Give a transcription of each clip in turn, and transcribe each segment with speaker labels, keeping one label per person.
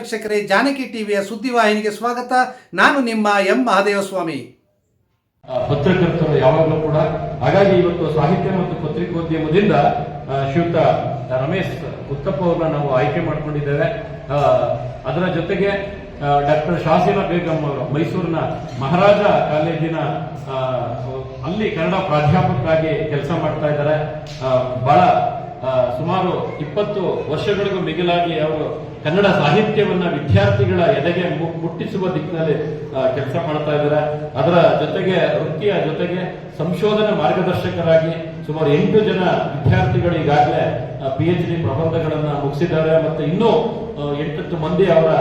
Speaker 1: ವೀಕ್ಷಕರೇ, ಜಾನಕಿ ಟಿವಿಯ ಸುದ್ದಿವಾಹಿನಿಗೆ ಸ್ವಾಗತ. ನಾನು ನಿಮ್ಮ ಎಂ. ಮಹಾದೇವಸ್ವಾಮಿ.
Speaker 2: ಪತ್ರಕರ್ತರು ಯಾವಾಗಲೂ ಕೂಡ ಹಾಗಾಗಿ ಇವತ್ತು ಸಾಹಿತ್ಯ ಮತ್ತು ಪತ್ರಿಕೋದ್ಯಮದಿಂದ ಶ್ರೀಯುತ ರಮೇಶ್ ಉತ್ತಪ್ಪ ಅವರನ್ನ ನಾವು ಆಯ್ಕೆ ಮಾಡಿಕೊಂಡಿದ್ದೇವೆ. ಅದರ ಜೊತೆಗೆ ಡಾಕ್ಟರ್ ಶಾಸಿನ ಬೇಗಂ ಅವರು ಮೈಸೂರಿನ ಮಹಾರಾಜ ಕಾಲೇಜಿನ ಅಲ್ಲಿ ಕನ್ನಡ ಪ್ರಾಧ್ಯಾಪಕರಾಗಿ ಕೆಲಸ ಮಾಡ್ತಾ ಇದ್ದಾರೆ. ಬಹಳ ಸುಮಾರು ಇಪ್ಪತ್ತು ವರ್ಷಗಳಿಗೂ ಮಿಗಿಲಾಗಿ ಅವರು ಕನ್ನಡ ಸಾಹಿತ್ಯವನ್ನ ವಿದ್ಯಾರ್ಥಿಗಳ ಎದೆಗೆ ಮುಟ್ಟಿಸುವ ದಿಕ್ಕಿನಲ್ಲಿ ಕೆಲಸ ಮಾಡ್ತಾ ಇದ್ದಾರೆ. ಅದರ ಜೊತೆಗೆ, ವೃತ್ತಿಯ ಜೊತೆಗೆ ಸಂಶೋಧನಾ ಮಾರ್ಗದರ್ಶಕರಾಗಿ ಸುಮಾರು ಎಂಟು ಜನ ವಿದ್ಯಾರ್ಥಿಗಳು ಈಗಾಗಲೇ ಪಿ ಎಚ್ ಡಿ ಪ್ರಬಂಧಗಳನ್ನ ಮುಗಿಸಿದ್ದಾರೆ. ಮತ್ತೆ ಇನ್ನೂ ಎಂಟತ್ತು ಮಂದಿ ಅವರ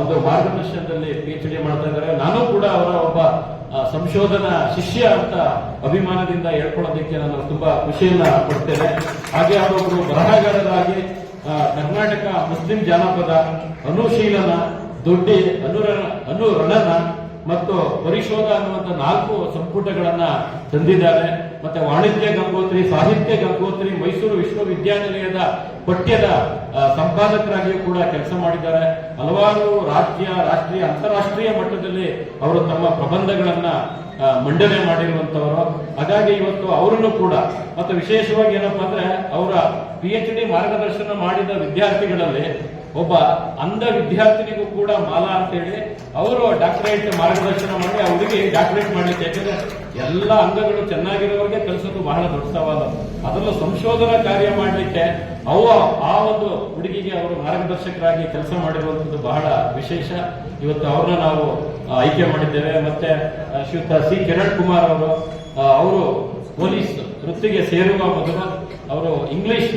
Speaker 2: ಒಂದು ಮಾರ್ಗದರ್ಶನದಲ್ಲಿ ಪಿ ಎಚ್ ಡಿ ಮಾಡ್ತಾ ಇದ್ದಾರೆ. ನಾನು ಕೂಡ ಅವರ ಒಬ್ಬ ಸಂಶೋಧನಾ ಶಿಷ್ಯ ಅಂತ ಅಭಿಮಾನದಿಂದ ಹೇಳ್ಕೊಳ್ಳೋದಕ್ಕೆ ನಾನು ತುಂಬಾ ಖುಷಿಯನ್ನ ಪಡ್ತೇನೆ. ಹಾಗೆ ಅವರೊಬ್ಬರು ಬರಹಗಾರರಾಗಿ ಕರ್ನಾಟಕ ಮುಸ್ಲಿಂ ಜಾನಪದ ಅನುಶೀಲನ ದೊಡ್ಡಿ ಅನುರಣ, ಅನುರಣನ ಮತ್ತು ಪರಿಶೋಧ ಅನ್ನುವಂತ ನಾಲ್ಕು ಸಂಪುಟಗಳನ್ನ ತಂದಿದ್ದಾರೆ. ಮತ್ತೆ ವಾಣಿಜ್ಯ ಗಂಗೋತ್ರಿ, ಸಾಹಿತ್ಯ ಗಂಗೋತ್ರಿ, ಮೈಸೂರು ವಿಶ್ವವಿದ್ಯಾನಿಲಯದ ಪಠ್ಯದ ಸಂಪಾದಕರಾಗಿಯೂ ಕೂಡ ಕೆಲಸ ಮಾಡಿದ್ದಾರೆ. ಹಲವಾರು ರಾಜ್ಯ, ರಾಷ್ಟ್ರೀಯ, ಅಂತಾರಾಷ್ಟ್ರೀಯ ಮಟ್ಟದಲ್ಲಿ ಅವರು ತಮ್ಮ ಪ್ರಬಂಧಗಳನ್ನ ಮಂಡನೆ ಮಾಡಿರುವಂತವರು ಹಾಗಾಗಿ ಇವತ್ತು ಅವರನ್ನು ಕೂಡ, ಮತ್ತು ವಿಶೇಷವಾಗಿ ಏನಪ್ಪಾ ಅಂದ್ರೆ ಅವರ ಪಿ ಎಚ್ ಡಿ ಮಾರ್ಗದರ್ಶನ ಮಾಡಿದ ವಿದ್ಯಾರ್ಥಿಗಳಲ್ಲಿ ಒಬ್ಬ ಅಂಧ ವಿದ್ಯಾರ್ಥಿನಿಗೂ ಕೂಡ ಮಾಲಾ ಅಂತೇಳಿ ಅವರು ಡಾಕ್ಟರೇಟ್ ಮಾರ್ಗದರ್ಶನ ಮಾಡಿ ಅವರಿಗೆ ಡಾಕ್ಟರೇಟ್ ಮಾಡಲಿಕ್ಕೆ, ಯಾಕಂದ್ರೆ ಎಲ್ಲ ಅಂಗಗಳು ಚೆನ್ನಾಗಿರೋರಿಗೆ ಕಲಿಸೋದು ಬಹಳ ದೊಡ್ಡ ಸವಾಲು ಅದರಲ್ಲೂ ಸಂಶೋಧನಾ ಕಾರ್ಯ ಮಾಡಲಿಕ್ಕೆ ಅವ, ಆ ಒಂದು ಹುಡುಗಿಗೆ ಅವರು ಮಾರ್ಗದರ್ಶಕರಾಗಿ ಕೆಲಸ ಮಾಡಿರುವಂಥದ್ದು ಬಹಳ ವಿಶೇಷ. ಇವತ್ತು ಅವ್ರನ್ನ ನಾವು ಆಯ್ಕೆ ಮಾಡಿದ್ದೇವೆ. ಮತ್ತೆ ಶ್ರೀಯುತ ಸಿ. ಕಿರಣ್ ಕುಮಾರ್ ಅವರು ಅವರು ಪೊಲೀಸ್ ವೃತ್ತಿಗೆ ಸೇರುವ ಮೊದಲು ಅವರು ಇಂಗ್ಲಿಷ್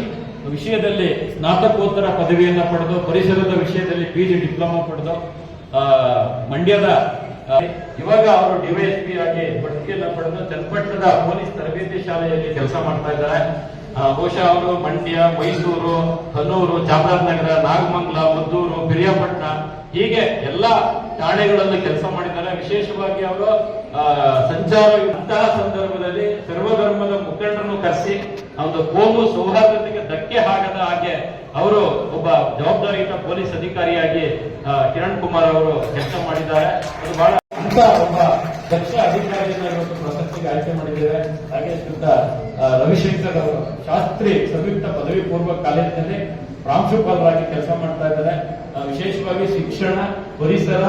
Speaker 2: ವಿಷಯದಲ್ಲಿ ಸ್ನಾತಕೋತ್ತರ ಪದವಿಯನ್ನು ಪಡೆದು, ಪರಿಸರದ ವಿಷಯದಲ್ಲಿ ಪಿ ಜಿ ಡಿಪ್ಲೊಮಾ ಪಡೆದು ಮಂಡ್ಯದ ಇವಾಗ ಅವರು ಡಿವೈಎಸ್ಪಿ ಆಗಿ ಬಡ್ತಿಯನ್ನು ಪಡೆದು ಚನ್ನಪಟ್ಟಣದ ಪೊಲೀಸ್ ತರಬೇತಿ ಶಾಲೆಯಲ್ಲಿ ಕೆಲಸ ಮಾಡ್ತಾ ಇದ್ದಾರೆ. ಬಹುಶಃ ಅವರು ಮಂಡ್ಯ, ಮೈಸೂರು ಹನೂರು ಚಾಮರಾಜನಗರ, ನಾಗಮಂಗಲ, ಮದ್ದೂರು, ಪಿರಿಯಾಪಟ್ಟಣ, ಹೀಗೆ ಎಲ್ಲ ಠಾಣೆಗಳಲ್ಲಿ ಕೆಲಸ ಮಾಡಿದ್ದಾರೆ. ವಿಶೇಷವಾಗಿ ಅವರು ಸಂಚಾರ ಇಂತಹ ಸಂದರ್ಭದಲ್ಲಿ ಸರ್ವಧರ್ಮದ ಮುಖಂಡರನ್ನು ಕರೆಸಿ ಒಂದು ಕೋಮು ಸೌಹಾರ್ದತೆಗೆ ಧಕ್ಕೆ ಆಗದ ಹಾಗೆ ಅವರು ಒಬ್ಬ ಜವಾಬ್ದಾರಿಯುತ ಪೊಲೀಸ್ ಅಧಿಕಾರಿಯಾಗಿ ಕಿರಣ್ ಕುಮಾರ್ ಅವರು ಕೆಲಸ ಮಾಡಿದ್ದಾರೆ. ಅದು ಬಹಳ ಅಂತ ಒಬ್ಬ ದಕ್ಷ ಅಧಿಕಾರಿಯನ್ನ ಪ್ರಶಸ್ತಿಗೆ ಆಯ್ಕೆ ಮಾಡಿದ್ದೇವೆ ಹಾಗೆ ಶ್ರೀಯುತ ರವಿಶಂಕರ್ ಅವರು ಶಾಸ್ತ್ರಿ ಸಂಯುಕ್ತ ಪದವಿ ಪೂರ್ವ ಕಾಲೇಜಿನಲ್ಲಿ ಪ್ರಾಂಶುಪಾಲರಾಗಿ ಕೆಲಸ ಮಾಡ್ತಾ ಇದ್ದಾರೆ. ವಿಶೇಷವಾಗಿ ಶಿಕ್ಷಣ ಪರಿಸರ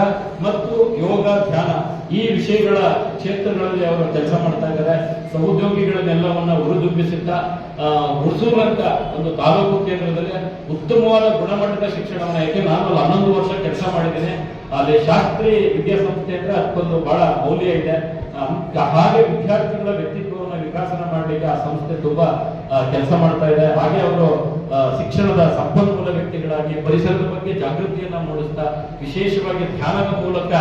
Speaker 2: ಮತ್ತು ಯೋಗ, ಧ್ಯಾನ ಈ ವಿಷಯಗಳ ಕ್ಷೇತ್ರಗಳಲ್ಲಿ ಅವರು ಕೆಲಸ ಮಾಡ್ತಾ ಇದ್ದಾರೆ. ಸಹೋದ್ಯೋಗಿಗಳನ್ನೆಲ್ಲವನ್ನ ಹುರಿದುಂಬಿಸುತ್ತಾ ಹುರಿಸುವಂತ ಒಂದು ತಾಲೂಕು ಕೇಂದ್ರದಲ್ಲಿ ಉತ್ತಮವಾದ ಗುಣಮಟ್ಟದ ಶಿಕ್ಷಣವನ್ನು, ಯಾಕೆ ನಾನು ಅಲ್ಲಿ ಹನ್ನೊಂದು ವರ್ಷ ಕೆಲಸ ಮಾಡಿದ್ದೇನೆ. ಅಲ್ಲಿ ಶಾಸ್ತ್ರಿ ವಿದ್ಯಾಸಂಸ್ಥೆ ಅಂದ್ರೆ ಅದಕ್ಕೊಂದು ಬಹಳ ಮೌಲ್ಯ ಇದೆ. ಹಾಗೆ ವಿದ್ಯಾರ್ಥಿಗಳ ವ್ಯಕ್ತಿತ್ವವನ್ನು ವಿಕಾಸನ ಮಾಡಲಿಕ್ಕೆ ಆ ಸಂಸ್ಥೆ ತುಂಬಾ ಕೆಲಸ ಮಾಡ್ತಾ ಇದೆ. ಹಾಗೆ ಅವರು ಶಿಕ್ಷಣದ ಸಂಪನ್ಮೂಲ ವ್ಯಕ್ತಿಗಳಾಗಿ ಪರಿಸರದ ಬಗ್ಗೆ ಜಾಗೃತಿಯನ್ನ ಮೂಡಿಸ್ತಾ ವಿಶೇಷವಾಗಿ ಧ್ಯಾನದ ಮೂಲಕ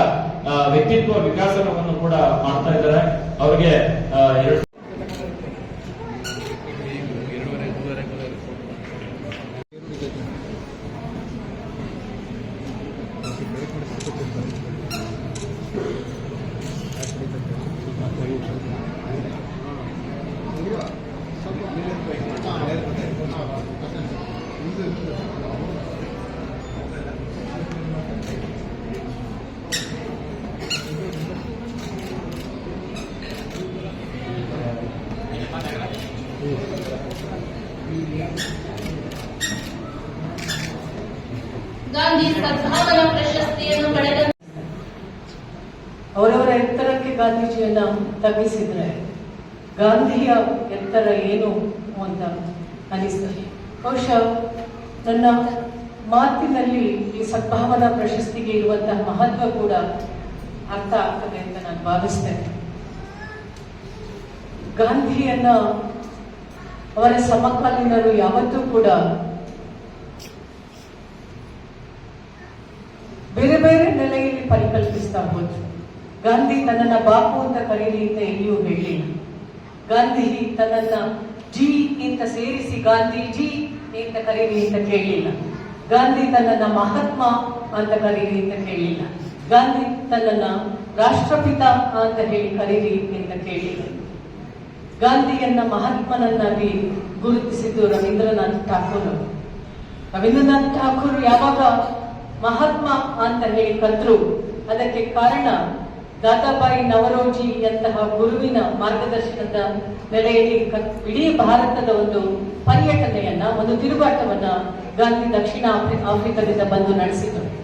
Speaker 2: ವ್ಯಕ್ತಿತ್ವ ವಿಕಾಸನವನ್ನು ಕೂಡ ಮಾಡ್ತಾ ಇದ್ದಾರೆ. ಅವರಿಗೆ ಆ, ಎರಡು
Speaker 3: ಗಾಂಧಿ ಸದ್ಭಾವನಾ ಪ್ರಶಸ್ತಿಯನ್ನು ಪಡೆದ
Speaker 4: ಅವರವರ ಎತ್ತರಕ್ಕೆ ಗಾಂಧೀಜಿಯನ್ನ ತಗ್ಗಿಸಿದ್ರೆ ಗಾಂಧಿಯ ಎತ್ತರ ಏನು ಅಂತ ಅನಿಸ್ತದೆ. ಬಹುಶಃ ನನ್ನ ಮಾತಿನಲ್ಲಿ ಈ ಸದ್ಭಾವನಾ ಪ್ರಶಸ್ತಿಗೆ ಇರುವಂತಹ ಮಹತ್ವ ಕೂಡ ಅರ್ಥ ಆಗ್ತದೆ ಅಂತ ನಾನು ಭಾವಿಸ್ತೇನೆ. ಗಾಂಧಿಯನ್ನ ಅವರ ಸಮಕಾಲೀನರು ಯಾವತ್ತೂ ಕೂಡ ಬೇರೆ ಬೇರೆ ನೆಲೆಯಲ್ಲಿ ಪರಿಕಲ್ಪಿಸ್ತಾ ಹೋದ್ರು. ಗಾಂಧಿ ತನ್ನನ್ನ ಬಾಪು ಅಂತ ಕರೀಲಿ ಅಂತ ಎಲ್ಲಿಯೂ ಹೇಳಿಲ್ಲ ಗಾಂಧಿ ತನ್ನನ್ನ ಜಿ ಅಂತ ಸೇರಿಸಿ ಗಾಂಧೀಜಿ ಅಂತ ಕರೀಲಿ ಅಂತ ಕೇಳಿಲ್ಲ ಗಾಂಧಿ ತನ್ನನ್ನ ಮಹಾತ್ಮ ಅಂತ ಕರೀಲಿ ಅಂತ ಕೇಳಿಲ್ಲ ಗಾಂಧಿ ತನ್ನನ್ನ ರಾಷ್ಟ್ರಪಿತ ಅಂತ ಹೇಳಿ ಕರೀಲಿ ಅಂತ ಕೇಳಿಲ್ಲ ಗಾಂಧಿಯನ್ನ ಮಹಾತ್ಮನನ್ನಾಗಿ ಗುರುತಿಸಿದ್ದು ರವೀಂದ್ರನಾಥ್ ಠಾಕೂರ್ ರವೀಂದ್ರನಾಥ್ ಠಾಕೂರ್ ಯಾವಾಗ ಮಹಾತ್ಮ ಅಂತ ಹೇಳಿ ಕದ್ರು ಅದಕ್ಕೆ ಕಾರಣ ದಾದಾಬಾಯಿ ನವರೋಜಿ ಅಂತಹ ಗುರುವಿನ ಮಾರ್ಗದರ್ಶನದ ನೆಲೆಯಲ್ಲಿ ಇಡೀ ಭಾರತದ ಒಂದು ಪರ್ಯಟನೆಯನ್ನ, ಒಂದು ತಿರುಗಾಟವನ್ನ ಗಾಂಧಿ ದಕ್ಷಿಣ ಆಫ್ರಿ- ಆಫ್ರಿಕಾದಿಂದ ಬಂದು ನಡೆಸಿದರು.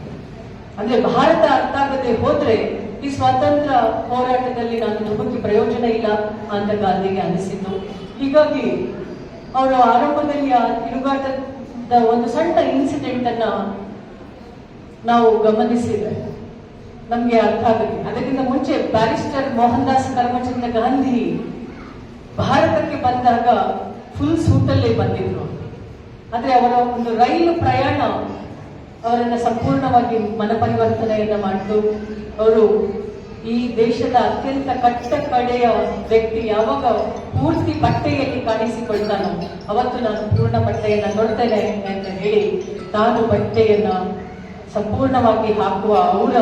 Speaker 4: ಅಂದ್ರೆ ಭಾರತ ಅರ್ಥ ಆಗದೆ ಹೋದ್ರೆ ಈ ಸ್ವಾತಂತ್ರ್ಯ ಹೋರಾಟದಲ್ಲಿ ನಾನು ತುಂಬಕ್ಕೆ ಪ್ರಯೋಜನ ಇಲ್ಲ ಅಂತ ಗಾಂಧಿಗೆ ಅನಿಸಿತು ಹೀಗಾಗಿ ಅವರ ಆರಂಭದಲ್ಲಿ ಆ ತಿರುಗಾಟದ ಒಂದು ಸಣ್ಣ ಇನ್ಸಿಡೆಂಟ್ ಅನ್ನ ನಾವು ಗಮನಿಸಿದ್ರೆ. ನಮ್ಗೆ ಅರ್ಥ ಆಗುತ್ತೆ. ಅದಕ್ಕಿಂತ ಮುಂಚೆ ಬ್ಯಾರಿಸ್ಟರ್ ಮೋಹನ್ ದಾಸ್ ಕರ್ಮಚಂದ್ರ ಗಾಂಧಿ ಭಾರತಕ್ಕೆ ಬಂದಾಗ ಫುಲ್ ಸೂಟಲ್ಲೇ ಬಂದಿದ್ರು. ಆದ್ರೆ ಅವರ ಒಂದು ರೈಲು ಪ್ರಯಾಣ ಅವರನ್ನ ಸಂಪೂರ್ಣವಾಗಿ ಮನಪರಿವರ್ತನೆಯನ್ನ ಮಾಡಿತು ಅವರು ಈ ದೇಶದ ಅತ್ಯಂತ ಕಟ್ಟ ಕಡೆಯ ವ್ಯಕ್ತಿ, ಯಾವಾಗ ಪೂರ್ತಿ ಬಟ್ಟೆಯಲ್ಲಿ ಕಾಣಿಸಿಕೊಳ್ತಾನೋ, ಅವತ್ತು ನಾನು ಪೂರ್ಣ ಬಟ್ಟೆಯನ್ನ ನೋಡ್ತೇನೆ ಅಂತ ಹೇಳಿ ತಾನು ಬಟ್ಟೆಯನ್ನ ಸಂಪೂರ್ಣವಾಗಿ ಹಾಕುವ ಅವರ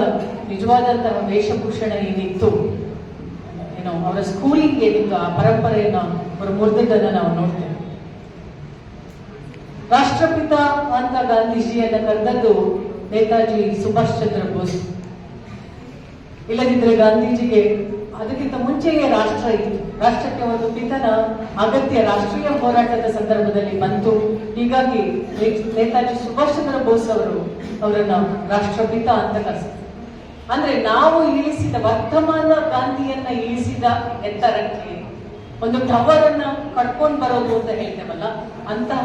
Speaker 4: ನಿಜವಾದಂತಹ ವೇಷಭೂಷಣ ಏನಿತ್ತು? ಏನೋ ಅವರ ಸ್ಕೂಲಿಂಗ್ ಏನಿತ್ತು, ಆ ಪರಂಪರೆಯನ್ನ ಅವರು ಮುರಿದಿದ್ದನ್ನ ನಾವು ನೋಡ್ತೇವೆ. ರಾಷ್ಟ್ರಪಿತ ಅಂತ ಗಾಂಧೀಜಿಯನ್ನು ಕರೆದದ್ದು ನೇತಾಜಿ ಸುಭಾಷ್ ಚಂದ್ರ ಬೋಸ್. ಇಲ್ಲದಿದ್ದರೆ ಗಾಂಧೀಜಿಗೆ ಅದಕ್ಕಿಂತ ಮುಂಚೆಯೇ ರಾಷ್ಟ್ರ ಇತ್ತು ರಾಷ್ಟ್ರಕ್ಕೆ ಒಂದು ಪಿತನ, ಅಗತ್ಯ ರಾಷ್ಟ್ರೀಯ ಹೋರಾಟದ ಸಂದರ್ಭದಲ್ಲಿ ಬಂತು. ಹೀಗಾಗಿ ನೇತಾಜಿ ಸುಭಾಷ್ ಚಂದ್ರ ಬೋಸ್ ಅವರು ಅವರನ್ನ ರಾಷ್ಟ್ರಪಿತ ಅಂತ ಕರೆಸಿದ್ರು. ಅಂದ್ರೆ ನಾವು ಇಳಿಸಿದ ವರ್ತಮಾನ ಗಾಂಧಿಯನ್ನ ಇಳಿಸಿದ ಎತ್ತರಕ್ಕೆ ಒಂದು ಟವರ್ ಅನ್ನ ಕಟ್ಕೊಂಡ್ ಬರೋದು ಅಂತ ಹೇಳ್ತೇವಲ್ಲ, ಅಂತಹ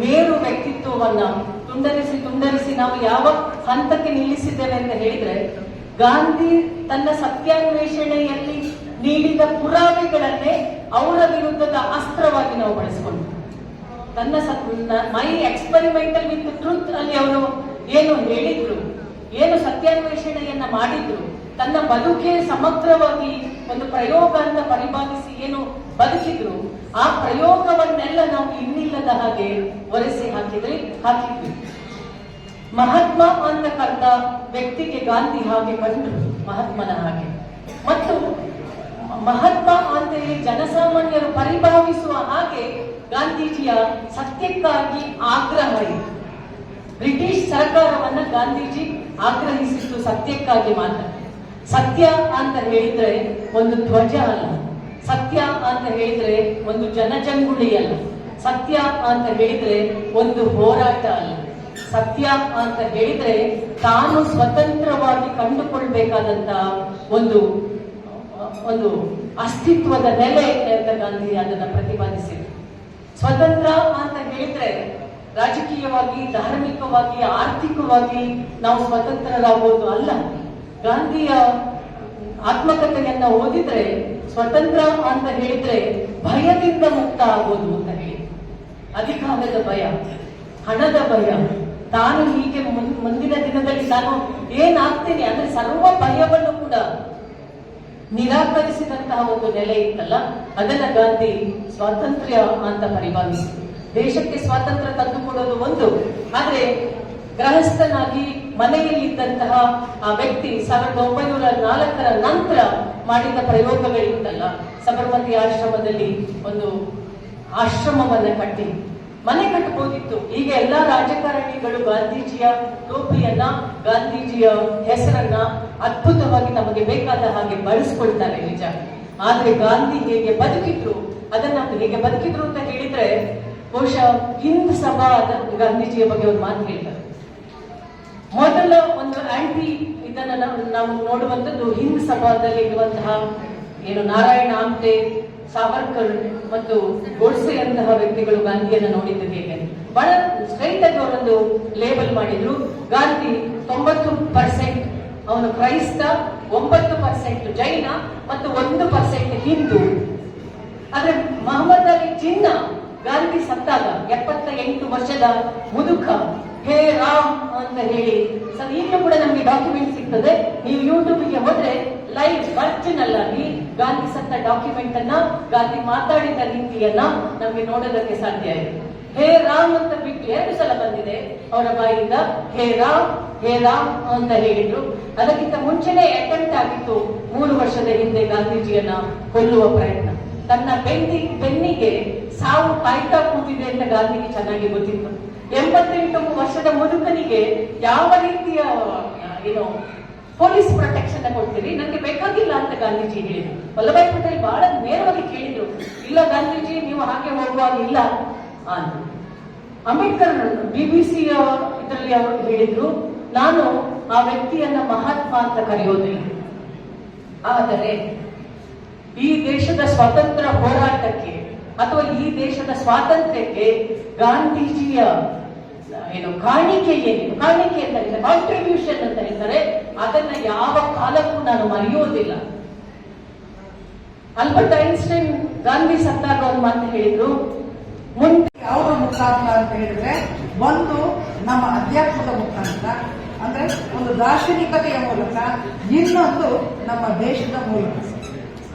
Speaker 4: ಮೇರು ವ್ಯಕ್ತಿತ್ವವನ್ನ ತುಂಡರಿಸಿ ತುಂಡರಿಸಿ ನಾವು ಯಾವ ಹಂತಕ್ಕೆ ನಿಲ್ಲಿಸಿದ್ದೇವೆ ಅಂತ ಹೇಳಿದ್ರೆ ಗಾಂಧಿ ತನ್ನ ಸತ್ಯಾನ್ವೇಷಣೆಯಲ್ಲಿ ನೀಡಿದ ಪುರಾವೆಗಳನ್ನೇ ಅವರ ವಿರುದ್ಧದ ಅಸ್ತ್ರವಾಗಿ ನಾವು ಬಳಸಿಕೊಂಡು ತನ್ನ ಮೈ ಎಕ್ಸ್ಪರಿಮೆಂಟಲ್ ವಿತ್ ಟ್ರೂತ್ ಅಲ್ಲಿ ಅವರು ಏನು ಹೇಳಿದ್ರು, ಏನು ಸತ್ಯಾನ್ವೇಷಣೆಯನ್ನ ಮಾಡಿದ್ರು, ತನ್ನ ಬದುಕೆ ಸಮಗ್ರವಾಗಿ ಒಂದು ಪ್ರಯೋಗ ಅಂತ ಪರಿಭಾವಿಸಿ ಏನು ಬದುಕಿದ್ರು, ಆ ಪ್ರಯೋಗವನ್ನೆಲ್ಲ ನಾವು ಇನ್ನಿಲ್ಲದ ಹಾಗೆ ಒರೆಸಿ ಹಾಕಿದ್ರಿ, ಹಾಕಿದ್ವಿ. ಮಹಾತ್ಮ ಅಂತ ಕರೆದ ವ್ಯಕ್ತಿಗೆ ಗಾಂಧಿ ಹಾಗೆ ಕಂಡ್ರು ಮಹಾತ್ಮನ ಹಾಗೆ. ಮತ್ತು ಮಹಾತ್ಮ ಅಂತ ಹೇಳಿ ಜನಸಾಮಾನ್ಯರು ಪರಿಭಾವಿಸುವ ಹಾಗೆ ಗಾಂಧೀಜಿಯ ಸತ್ಯಕ್ಕಾಗಿ ಆಗ್ರಹ ಇತ್ತು ಬ್ರಿಟಿಷ್ ಸರ್ಕಾರವನ್ನ ಗಾಂಧೀಜಿ ಆಗ್ರಹಿಸಿದ್ದು ಸತ್ಯಕ್ಕಾಗಿ ಮಾತ್ರ. ಸತ್ಯ ಅಂತ ಹೇಳಿದ್ರೆ ಒಂದು ಧ್ವಜ ಅಲ್ಲ. ಸತ್ಯ ಅಂತ ಹೇಳಿದ್ರೆ ಒಂದು ಜನಜಂಗುಳಿ ಅಲ್ಲ. ಸತ್ಯ ಅಂತ ಹೇಳಿದ್ರೆ ಒಂದು ಹೋರಾಟ ಅಲ್ಲ. ಸತ್ಯ ಅಂತ ಹೇಳಿದ್ರೆ ತಾನು ಸ್ವತಂತ್ರವಾಗಿ ಕಂಡುಕೊಳ್ಬೇಕಾದಂತ ಒಂದು ಒಂದು ಅಸ್ತಿತ್ವದ ನೆಲೆ ಅಂತ ಗಾಂಧಿ ಅದನ್ನ ಪ್ರತಿಪಾದಿಸಿದ್ರು. ಸ್ವತಂತ್ರ ಅಂತ ಹೇಳಿದ್ರೆ ರಾಜಕೀಯವಾಗಿ, ಧಾರ್ಮಿಕವಾಗಿ, ಆರ್ಥಿಕವಾಗಿ ನಾವು ಸ್ವತಂತ್ರರಾಗೋದು ಅಲ್ಲ. ಗಾಂಧಿಯ ಆತ್ಮಕಥೆಯನ್ನ ಓದಿದ್ರೆ ಸ್ವತಂತ್ರ ಅಂತ ಹೇಳಿದ್ರೆ ಭಯದಿಂದ ಮುಕ್ತ ಆಗೋದು ಅಂತ ಹೇಳಿ. ಅಧಿಕಾರದ ಭಯ, ಹಣದ ಭಯ. ತಾನು ಹೀಗೆ ಮುಂದಿನ ದಿನದಲ್ಲಿ ನಾನು ಏನಾಗ್ತೇನೆ ಅಂದ್ರೆ ಸರ್ವ ಭಯವನ್ನು ಕೂಡ ನಿರಾಕರಿಸಿದಂತಹ ಒಂದು ನೆಲೆ ಇತ್ತಲ್ಲ? ಅದನ್ನ ಗಾಂಧಿ ಸ್ವಾತಂತ್ರ್ಯ ಅಂತ ಪರಿಭಾವಿಸಿ. ದೇಶಕ್ಕೆ ಸ್ವಾತಂತ್ರ್ಯ ತಂದುಕೊಡೋದು ಒಂದು. ಆದ್ರೆ ಗೃಹಸ್ಥನಾಗಿ ಮನೆಯಲ್ಲಿದ್ದಂತಹ ಆ ವ್ಯಕ್ತಿ ಸಾವಿರದ ಒಂಬೈನೂರ ನಾಲ್ಕರ ನಂತರ ಮಾಡಿದ ಪ್ರಯೋಗಗಳಿತ್ತಲ್ಲ? ಸಬರಮತಿ ಆಶ್ರಮದಲ್ಲಿ ಒಂದು ಆಶ್ರಮವನ್ನ ಕಟ್ಟಿ. ಮನೆ ಕಟ್ಟಬಹುದಿತ್ತು ಈಗ ಎಲ್ಲಾ ರಾಜಕಾರಣಿಗಳು ಗಾಂಧೀಜಿಯ ಟೋಪಿಯನ್ನ, ಗಾಂಧೀಜಿಯ ಹೆಸರನ್ನ ಅದ್ಭುತವಾಗಿ ನಮಗೆ ಬೇಕಾದ ಹಾಗೆ ಬಳಸ್ಕೊಳ್ತಾರೆ ನಿಜ. ಆದ್ರೆ ಗಾಂಧಿ ಹೇಗೆ ಬದುಕಿದ್ರು, ಅದನ್ನ ಹೇಗೆ ಬದುಕಿದ್ರು ಅಂತ ಹೇಳಿದ್ರೆ, ಬಹುಶಃ ಹಿಂದ್ ಸಭಾ ಗಾಂಧೀಜಿಯ ಬಗ್ಗೆ ಒಂದು ಮಾತು ಹೇಳ್ತಾರೆ. ಮೊದಲ ಒಂದು ಆಂಟಿ ಇದನ್ನ ನಾವು ನೋಡುವಂತದ್ದು ಹಿಂದ್ ಸಭಾದಲ್ಲಿ ಇರುವಂತಹ ಏನು ನಾರಾಯಣ ಆಮ್ಟೆ ಸಾವರ್ಕರ್ ಮತ್ತು ಗೋಡ್ಸೆಯಂತಹ ವ್ಯಕ್ತಿಗಳು ಗಾಂಧಿಯನ್ನು ನೋಡಿದ್ದು ಹೇಗೆ? ಬಹಳ ಸ್ಟ್ರೈಟ್ ಆಗಿ ಅವರೊಂದು ಲೇಬಲ್ ಮಾಡಿದ್ರು. ಗಾಂಧಿ ತೊಂಬತ್ತು ಪರ್ಸೆಂಟ್ ಅವನು ಕ್ರೈಸ್ತ, ಒಂಬತ್ತು ಪರ್ಸೆಂಟ್ ಜೈನ ಮತ್ತು ಒಂದು ಪರ್ಸೆಂಟ್ ಹಿಂದೂ. ಆದ್ರೆ ಮಹಮ್ಮದ್ ಅಲಿ ಜಿನ್ನ ಗಾಂಧಿ ಸತ್ತಾಗ ಎಪ್ಪತ್ತ ಎಂಟು ವರ್ಷದ ಮುದುಕ. ಹೇ ರಾಮ್ ಅಂತ ಹೇಳಿ. ಸರ್, ಈಗಲೂ ಕೂಡ ನಮಗೆ ಡಾಕ್ಯುಮೆಂಟ್ ಸಿಗ್ತದೆ. ನೀವು ಯೂಟ್ಯೂಬ್ಗೆ ಹೋದ್ರೆ ಲೈವ್ ವರ್ಜಿನಲ್ ಆಗಿ ಗಾಂಧಿ ಸತ್ತ ಡಾಕ್ಯುಮೆಂಟ್ ಅನ್ನ, ಗಾಂಧಿ ಮಾತಾಡಿದ ರೀತಿಯನ್ನ ನಮಗೆ ನೋಡೋದಕ್ಕೆ ಸಾಧ್ಯ ಇದೆ. ಹೇ ರಾಮ್ ಅಂತ ಬಿಟ್ಟು ಎರಡು ಸಲ ಬಂದಿದೆ. ಅವರ ಬಾಯಿಂದ ಹೇ ರಾಮ್ ಹೇ ರಾಮ್ ಅಂತ ಹೇಳಿದ್ರು. ಅದಕ್ಕಿಂತ ಮುಂಚೆನೆ ಅಟೆಂಪ್ಟ್ ಆಗಿತ್ತು ಮೂರು ವರ್ಷದ ಹಿಂದೆ ಗಾಂಧೀಜಿಯನ್ನ ಕೊಲ್ಲುವ ಪ್ರಯತ್ನ. ತನ್ನ ಬೆನ್ನಿ ಬೆನ್ನಿಗೆ ಸಾವು ಕಾಯ್ತಾ ಕೂತಿದೆ ಅಂತ ಗಾಂಧಿಗೆ ಚೆನ್ನಾಗಿ ಗೊತ್ತಿತ್ತು ಎಂಬತ್ತೆಂಟು ವರ್ಷದ ಮುದುಕನಿಗೆ ಯಾವ ರೀತಿಯ ಏನೋ ಪೊಲೀಸ್ ಪ್ರೊಟೆಕ್ಷನ್ ಕೊಡ್ತೀರಿ ನನಗೆ ಬೇಕಾಗಿಲ್ಲ ಅಂತ ಗಾಂಧೀಜಿ ಹೇಳಿದ್ರು. ವಲ್ಲಭಾಯಿ ಪಟೇಲ್ ಬಹಳ ನೇರವಾಗಿ ಕೇಳಿದ್ರು. ಇಲ್ಲ ಗಾಂಧೀಜಿ, ನೀವು ಹಾಗೆ ಹೋಗುವಾಗ ಅಂಬೇಡ್ಕರ್ ಬಿ ಅಂಬೇಡ್ಕರ್ ಬಿಬಿಸಿ ಇದರಲ್ಲಿ ಅವರು ಹೇಳಿದ್ರು, ನಾನು ಆ ವ್ಯಕ್ತಿಯನ್ನ ಮಹಾತ್ಮ ಅಂತ ಕರೆಯೋದಿಲ್ಲ. ಆದರೆ ಈ ದೇಶದ ಸ್ವಾತಂತ್ರ್ಯ ಹೋರಾಟಕ್ಕೆ ಅಥವಾ ಈ ದೇಶದ ಸ್ವಾತಂತ್ರ್ಯಕ್ಕೆ ಗಾಂಧೀಜಿಯ, ಏನು, ಕಾಣಿಕೆ ಏನು ಕಾಣಿಕೆ ಅಂತ ಹೇಳಿದ್ರೆ ಕಾಂಟ್ರಿಬ್ಯೂಷನ್ ಅಂತ ಹೇಳ್ತಾರೆ ಅದನ್ನ ಯಾವ ಕಾಲಕ್ಕೂ ನಾನು ಮರೆಯೋದಿಲ್ಲ. ಅಲ್ಬರ್ಟ್ ಐನ್ಸ್ಟೈನ್ ಗಾಂಧಿ ಸತ್ತಾಗ ಒಂದು ಮಾತು ಹೇಳಿದ್ರು, ಮುಂದೆ
Speaker 5: ಯಾವ ಮುಖಾಂತರ ಅಂತ ಹೇಳಿದ್ರೆ, ಒಂದು ನಮ್ಮ ಅಧ್ಯಾತ್ಮದ ಮುಖಾಂತರ, ಅಂದ್ರೆ ಒಂದು ದಾರ್ಶನಿಕತೆಯ ಮೂಲಕ ಇನ್ನೊಂದು ನಮ್ಮ ದೇಶದ ಮೂಲಕ.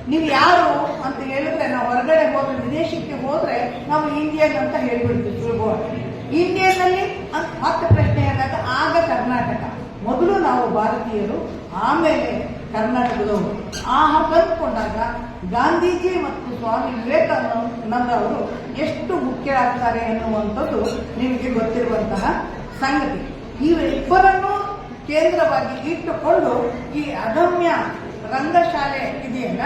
Speaker 5: ನೀವು ಯಾರು ಅಂತ ಹೇಳಿದ್ರೆ ನಾವು ಹೊರಗಡೆ ಹೋದ್ರೆ ವಿದೇಶಕ್ಕೆ ಹೋದ್ರೆ ನಾವು ಇಂಡಿಯನ್ ಅಂತ ಹೇಳ್ಬಿಡ್ತೀವಿ ಸುಲಭವಾಗಿ ಇಂಡಿಯನ್ನಲ್ಲಿ ಅಂತ ಮತ್ತೆ ಪ್ರಶ್ನೆ ಏನಾಗ ಆಗ ಕರ್ನಾಟಕ. ಮೊದಲು ನಾವು ಭಾರತೀಯರು, ಆಮೇಲೆ ಕರ್ನಾಟಕದವರು. ಆ ಕಂಡುಕೊಂಡಾಗ ಗಾಂಧೀಜಿ ಮತ್ತು ಸ್ವಾಮಿ ವಿವೇಕಾನಂದ ಅವರು ಎಷ್ಟು ಮುಖ್ಯರಾಗ್ತಾರೆ ಎನ್ನುವಂಥದ್ದು ನಿಮಗೆ ಗೊತ್ತಿರುವಂತಹ ಸಂಗತಿ. ಇವರಿಬ್ಬರನ್ನು ಕೇಂದ್ರವಾಗಿ ಇಟ್ಟುಕೊಂಡು ಈ ಅದಮ್ಯ ರಂಗಶಾಲೆ ಇದೆಯಲ್ಲ,